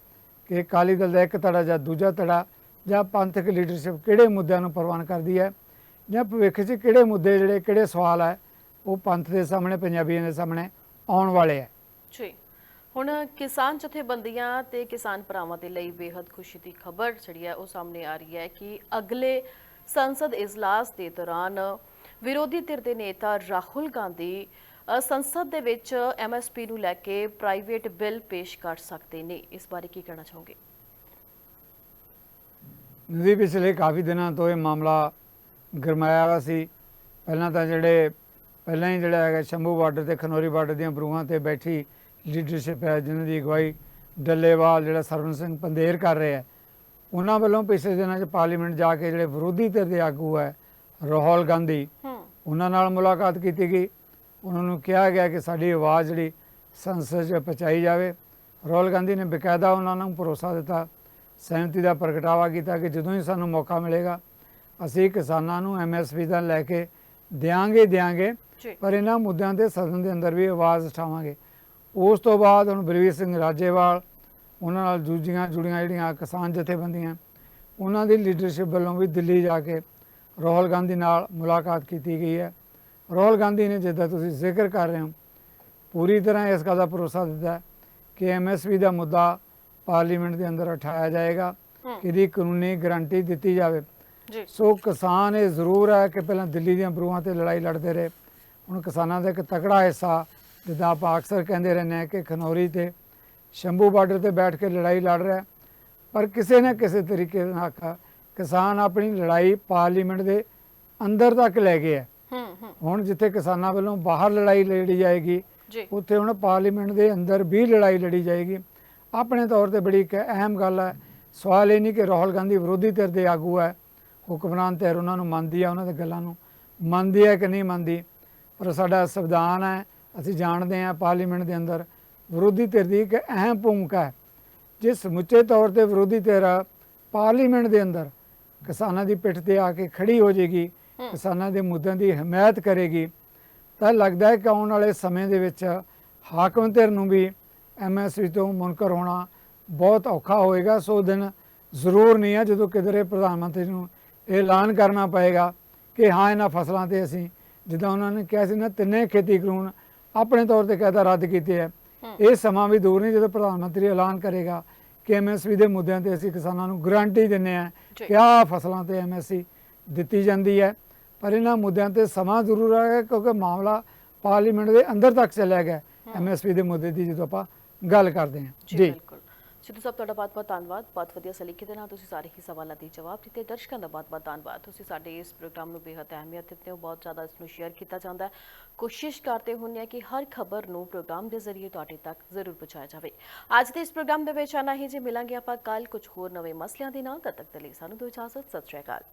ਕਿ ਅਕਾਲੀ ਦਲ ਦਾ ਇੱਕ ਧੜਾ ਜਾਂ ਦੂਜਾ ਧੜਾ ਜਾਂ ਪੰਥਕ ਲੀਡਰਸ਼ਿਪ ਕਿਹੜੇ ਮੁੱਦਿਆਂ ਨੂੰ ਪ੍ਰਵਾਨ ਕਰਦੀ ਹੈ ਜਾਂ ਭਵਿੱਖ 'ਚ ਕਿਹੜੇ ਮੁੱਦੇ ਜਿਹੜੇ, ਕਿਹੜੇ ਸਵਾਲ ਹੈ, ਉਹ ਪੰਥ ਦੇ ਸਾਹਮਣੇ, ਪੰਜਾਬੀਆਂ ਦੇ ਸਾਹਮਣੇ ਆਉਣ ਵਾਲੇ ਹੈ। ਜੀ। ਹੁਣ ਕਿਸਾਨ ਜਥੇਬੰਦੀਆਂ ਤੇ ਕਿਸਾਨ ਭਰਾਵਾਂ ਦੇ ਲਈ ਬੇहद ਖੁਸ਼ੀ ਦੀ ਖਬਰ ਜਿਹੜੀ ਹੈ, ਉਹ ਸਾਹਮਣੇ ਆ ਰਹੀ ਹੈ ਕਿ ਅਗਲੇ ਸੰਸਦ ਇਜਲਾਸ ਦੇ ਦੌਰਾਨ ਵਿਰੋਧੀ ਧਿਰ ਦੇ ਨੇਤਾ ਰਾਹੁਲ ਗਾਂਧੀ ਸੰਸਦ ਦੇ ਵਿੱਚ ਐਮਐਸਪੀ ਨੂੰ ਲੈ ਕੇ ਪ੍ਰਾਈਵੇਟ ਬਿੱਲ ਪੇਸ਼ ਕਰ ਸਕਦੇ ਨੇ। ਇਸ ਬਾਰੇ ਕੀ ਕਹਿਣਾ ਚਾਹੋਗੇ? ਨਦੀ ਪਿਛਲੇ ਕਾਫੀ ਦਿਨਾਂ ਤੋਂ ਇਹ ਮਾਮਲਾ ਗਰਮਾਇਆ ਹੋਇਆ ਸੀ। ਪਹਿਲਾਂ ਤਾਂ ਜਿਹੜੇ, ਪਹਿਲਾਂ ਹੀ ਜਿਹੜਾ ਹੈਗਾ ਸ਼ੰਭੂ ਬਾਰਡਰ ਤੇ, ਖਨੌਰੀ ਬਾਰਡਰ ਦੀਆਂ ਬਰੂਹਾਂ ਤੇ ਬੈਠੀ ਲੀਡਰਸ਼ਿਪ ਹੈ, ਜਿਨ੍ਹਾਂ ਦੀ ਅਗਵਾਈ ਡੱਲੇਵਾਲ, ਜਿਹੜਾ ਸਰਵਨ ਸਿੰਘ ਪੰਦੇਰ ਕਰ ਰਿਹਾ ਹੈ ਉਹਨਾਂ ਵੱਲੋਂ ਪਿਛਲੇ ਦਿਨਾਂ 'ਚ ਪਾਰਲੀਮੈਂਟ ਜਾ ਕੇ ਜਿਹੜੇ ਵਿਰੋਧੀ ਧਿਰ ਦੇ ਆਗੂ ਹੈ ਰਾਹੁਲ ਗਾਂਧੀ ਉਹਨਾਂ ਨਾਲ ਮੁਲਾਕਾਤ ਕੀਤੀ ਗਈ। ਉਹਨਾਂ ਨੂੰ ਕਿਹਾ ਗਿਆ ਕਿ ਸਾਡੀ ਆਵਾਜ਼ ਜਿਹੜੀ ਸੰਸਦ 'ਚ ਪਹੁੰਚਾਈ ਜਾਵੇ। ਰਾਹੁਲ ਗਾਂਧੀ ਨੇ ਬਕਾਇਦਾ ਉਹਨਾਂ ਨੂੰ ਭਰੋਸਾ ਦਿੱਤਾ। ਸਹਿਮਤੀ ਦਾ ਪ੍ਰਗਟਾਵਾ ਕੀਤਾ ਕਿ ਜਦੋਂ ਹੀ ਸਾਨੂੰ ਮੌਕਾ ਮਿਲੇਗਾ ਅਸੀਂ ਕਿਸਾਨਾਂ ਨੂੰ ਐਮਐਸਪੀ ਦਾ ਲੈ ਕੇ ਦਿਆਂਗੇ ਦਿਆਂਗੇ ਪਰ ਇਹਨਾਂ ਮੁੱਦਿਆਂ ਤੇ ਸਦਨ ਦੇ ਅੰਦਰ ਵੀ ਆਵਾਜ਼ ਉਠਾਵਾਂਗੇ। ਉਸ ਤੋਂ ਬਾਅਦ ਹੁਣ ਬਲਵੀਰ ਸਿੰਘ ਰਾਜੇਵਾਲ ਉਹਨਾਂ ਨਾਲ ਦੂਜੀਆਂ ਜੁੜੀਆਂ ਜਿਹੜੀਆਂ ਕਿਸਾਨ ਜਥੇਬੰਦੀਆਂ ਉਹਨਾਂ ਦੀ ਲੀਡਰਸ਼ਿਪ ਵੱਲੋਂ ਵੀ ਦਿੱਲੀ ਜਾ ਕੇ ਰਾਹੁਲ ਗਾਂਧੀ ਨਾਲ ਮੁਲਾਕਾਤ ਕੀਤੀ ਗਈ ਹੈ। ਰਾਹੁਲ ਗਾਂਧੀ ਨੇ ਜਿੱਦਾਂ ਤੁਸੀਂ ਜ਼ਿਕਰ ਕਰ ਰਹੇ ਹੋ ਪੂਰੀ ਤਰ੍ਹਾਂ ਇਸ ਗੱਲ ਦਾ ਭਰੋਸਾ ਦਿੱਤਾ ਕਿ ਐਮਐਸਪੀ ਦਾ ਮੁੱਦਾ ਪਾਰਲੀਮੈਂਟ ਦੇ ਅੰਦਰ ਉਠਾਇਆ ਜਾਏਗਾ ਇਹਦੀ ਕਾਨੂੰਨੀ ਗਾਰੰਟੀ ਦਿੱਤੀ ਜਾਵੇ। ਜੀ। ਸੋ ਕਿਸਾਨ ਇਹ ਜ਼ਰੂਰ ਹੈ ਕਿ ਪਹਿਲਾਂ ਦਿੱਲੀ ਦੀਆਂ ਬਰੂਹਾਂ ਤੇ ਲੜਾਈ ਲੜਦੇ ਰਹੇ। ਹੁਣ ਕਿਸਾਨਾਂ ਦਾ ਇੱਕ ਤਕੜਾ ਹਿੱਸਾ ਜਿੱਦਾਂ ਆਪਾਂ ਅਕਸਰ ਕਹਿੰਦੇ ਰਹਿੰਦੇ ਹਾਂ ਕਿ ਖਨੌਰੀ ਤੇ ਸ਼ੰਭੂ ਬਾਰਡਰ ਤੇ ਬੈਠ ਕੇ ਲੜਾਈ ਲੜ ਰਿਹਾ। ਪਰ ਕਿਸੇ ਨਾ ਕਿਸੇ ਤਰੀਕੇ ਨਾਲ ਕ- ਕਿਸਾਨ ਆਪਣੀ ਲੜਾਈ ਪਾਰਲੀਮੈਂਟ ਦੇ ਅੰਦਰ ਤੱਕ ਲੈ ਗਏ ਹੈ। ਹੁਣ ਜਿੱਥੇ ਕਿਸਾਨਾਂ ਵੱਲੋਂ ਬਾਹਰ ਲੜਾਈ ਲੜੀ ਜਾਏਗੀ ਉੱਥੇ ਹੁਣ ਪਾਰਲੀਮੈਂਟ ਦੇ ਅੰਦਰ ਵੀ ਲੜਾਈ ਲੜੀ ਜਾਏਗੀ। ਆਪਣੇ ਤੌਰ ਤੇ ਬੜੀ ਇੱਕ ਅਹਿਮ ਗੱਲ ਹੈ। ਸਵਾਲ ਇਹ ਨਹੀਂ ਕਿ ਰਾਹੁਲ ਗਾਂਧੀ ਵਿਰੋਧੀ ਧਿਰ ਦੇ ਆਗੂ ਹੈ। ਹੁਕਮਰਾਨ ਧਿਰ ਉਹਨਾਂ ਨੂੰ ਮੰਨਦੀ ਹੈ ਉਹਨਾਂ ਦੇ ਗੱਲਾਂ ਨੂੰ ਮੰਨਦੀ ਹੈ ਕਿ ਨਹੀਂ ਮੰਨਦੀ? ਪਰ ਸਾਡਾ ਸੰਵਿਧਾਨ ਹੈ ਅਸੀਂ ਜਾਣਦੇ ਹਾਂ ਪਾਰਲੀਮੈਂਟ ਦੇ ਅੰਦਰ ਵਿਰੋਧੀ ਧਿਰ ਦੀ ਇੱਕ ਅਹਿਮ ਭੂਮਿਕਾ ਹੈ ਜੇ ਸਮੁੱਚੇ ਤੌਰ ਤੇ ਵਿਰੋਧੀ ਧਿਰ ਪਾਰਲੀਮੈਂਟ ਦੇ ਅੰਦਰ। ਕਿਸਾਨਾਂ ਦੀ ਪਿੱਠ ਤੇ ਆ ਕੇ ਖੜੀ ਹੋ ਜਾਏਗੀ ਕਿਸਾਨਾਂ ਦੇ ਮੁੱਦਿਆਂ ਦੀ ਹਮਾਇਤ ਕਰੇਗੀ। ਤਾਂ ਲੱਗਦਾ ਹੈ ਕਿ ਆਉਣ ਵਾਲੇ ਸਮੇਂ ਦੇ ਵਿੱਚ ਹਾਕਮ ਧਿਰ ਨੂੰ ਵੀ ਐਮਐਸਪੀ ਤੋਂ ਮੁਨਕਰ ਹੋਣਾ ਬਹੁਤ ਔਖਾ ਹੋਏਗਾ। ਸੋ ਦਿਨ ਜ਼ਰੂਰ ਨਹੀਂ ਹੈ ਜਦੋਂ ਕਿਧਰੇ ਪ੍ਰਧਾਨ ਮੰਤਰੀ ਨੂੰ ਐਲਾਨ ਕਰਨਾ ਪਏਗਾ ਕਿ ਹਾਂ ਇਹਨਾਂ ਫਸਲਾਂ ਤੇ ਅਸੀਂ ਜਿੱਦਾਂ ਉਹਨਾਂ ਨੇ ਕਿਹਾ ਸੀ ਨਾ ਤਿੰਨੇ ਖੇਤੀ ਕਾਨੂੰਨ ਆਪਣੇ ਤੌਰ ਤੇ ਕਾਇਦਾ ਰੱਦ ਕੀਤੇ ਹੈ ਇਹ ਸਮਾਂ ਵੀ ਦੂਰ ਨਹੀਂ ਜਦੋਂ ਪ੍ਰਧਾਨ ਮੰਤਰੀ ਐਲਾਨ ਕਰੇਗਾ ਕਿ ਐਮਐਸਪੀ ਦੇ ਮੁੱਦਿਆਂ ਤੇ ਅਸੀਂ ਕਿਸਾਨਾਂ ਨੂੰ ਗਾਰੰਟੀ ਦਿੰਨੇ ਆ। ਕਿ ਆਹ ਫਸਲਾਂ ਤੇ ਐਮਐਸਪੀ ਦਿੱਤੀ ਜਾਂਦੀ ਹੈ। ਪਰ ਇਹਨਾਂ ਮੁੱਦਿਆਂ ਤੇ ਸਮਾਂ ਜ਼ਰੂਰ ਆਏਗਾ ਕਿਉਂਕਿ ਮਾਮਲਾ ਪਾਰਲੀਮੈਂਟ ਦੇ ਅੰਦਰ ਤੱਕ ਚਲਿਆ ਗਿਆ। ਐਮਐਸਪੀ ਦੇ ਮੁੱਦੇ ਦੀ ਜਦੋਂ ਆਪਾਂ ਗੱਲ ਕਰਦੇ ਹਾਂ। ਜੀ ਸਿੱਧੂ ਸਾਹਿਬ, ਤੁਹਾਡਾ ਬਹੁਤ ਬਹੁਤ ਧੰਨਵਾਦ। ਬਹੁਤ ਵਧੀਆ ਸਲੀਕੇ ਦੇ ਨਾਲ ਤੁਸੀਂ ਸਾਰੇ ਹੀ ਸਵਾਲਾਂ ਦੇ ਜਵਾਬ ਦਿੱਤੇ। ਦਰਸ਼ਕਾਂ ਦਾ ਬਹੁਤ ਬਹੁਤ ਧੰਨਵਾਦ। ਤੁਸੀਂ ਸਾਡੇ ਇਸ ਪ੍ਰੋਗਰਾਮ ਨੂੰ ਬੇਹੱਦ ਅਹਿਮੀਅਤ ਦਿੱਤੇ ਹੋ। ਬਹੁਤ ਜ਼ਿਆਦਾ ਇਸ ਨੂੰ ਸ਼ੇਅਰ ਕੀਤਾ ਜਾਂਦਾ ਹੈ। ਕੋਸ਼ਿਸ਼ ਕਰਦੇ ਹੁੰਦੇ ਆ ਕਿ ਹਰ ਖਬਰ ਨੂੰ ਪ੍ਰੋਗਰਾਮ ਦੇ ਜ਼ਰੀਏ ਤੁਹਾਡੇ ਤੱਕ ਜ਼ਰੂਰ ਪਹੁੰਚਾਇਆ ਜਾਵੇ। ਅੱਜ ਦੇ ਇਸ ਪ੍ਰੋਗਰਾਮ ਦੇ ਵਿੱਚ ਆਨਾ ਹੀ ਜੇ। ਮਿਲਾਂਗੇ ਆਪਾਂ ਕੱਲ ਕੁਝ ਹੋਰ ਨਵੇਂ ਮਸਲਿਆਂ ਦੇ ਨਾਲ। ਤਦ ਤੱਕ ਦੇ ਲਈ ਸਾਨੂੰ ਦਿਓ ਇਜਾਜ਼ਤ। ਸਤਿ ਸ਼੍ਰੀ ਅਕਾਲ।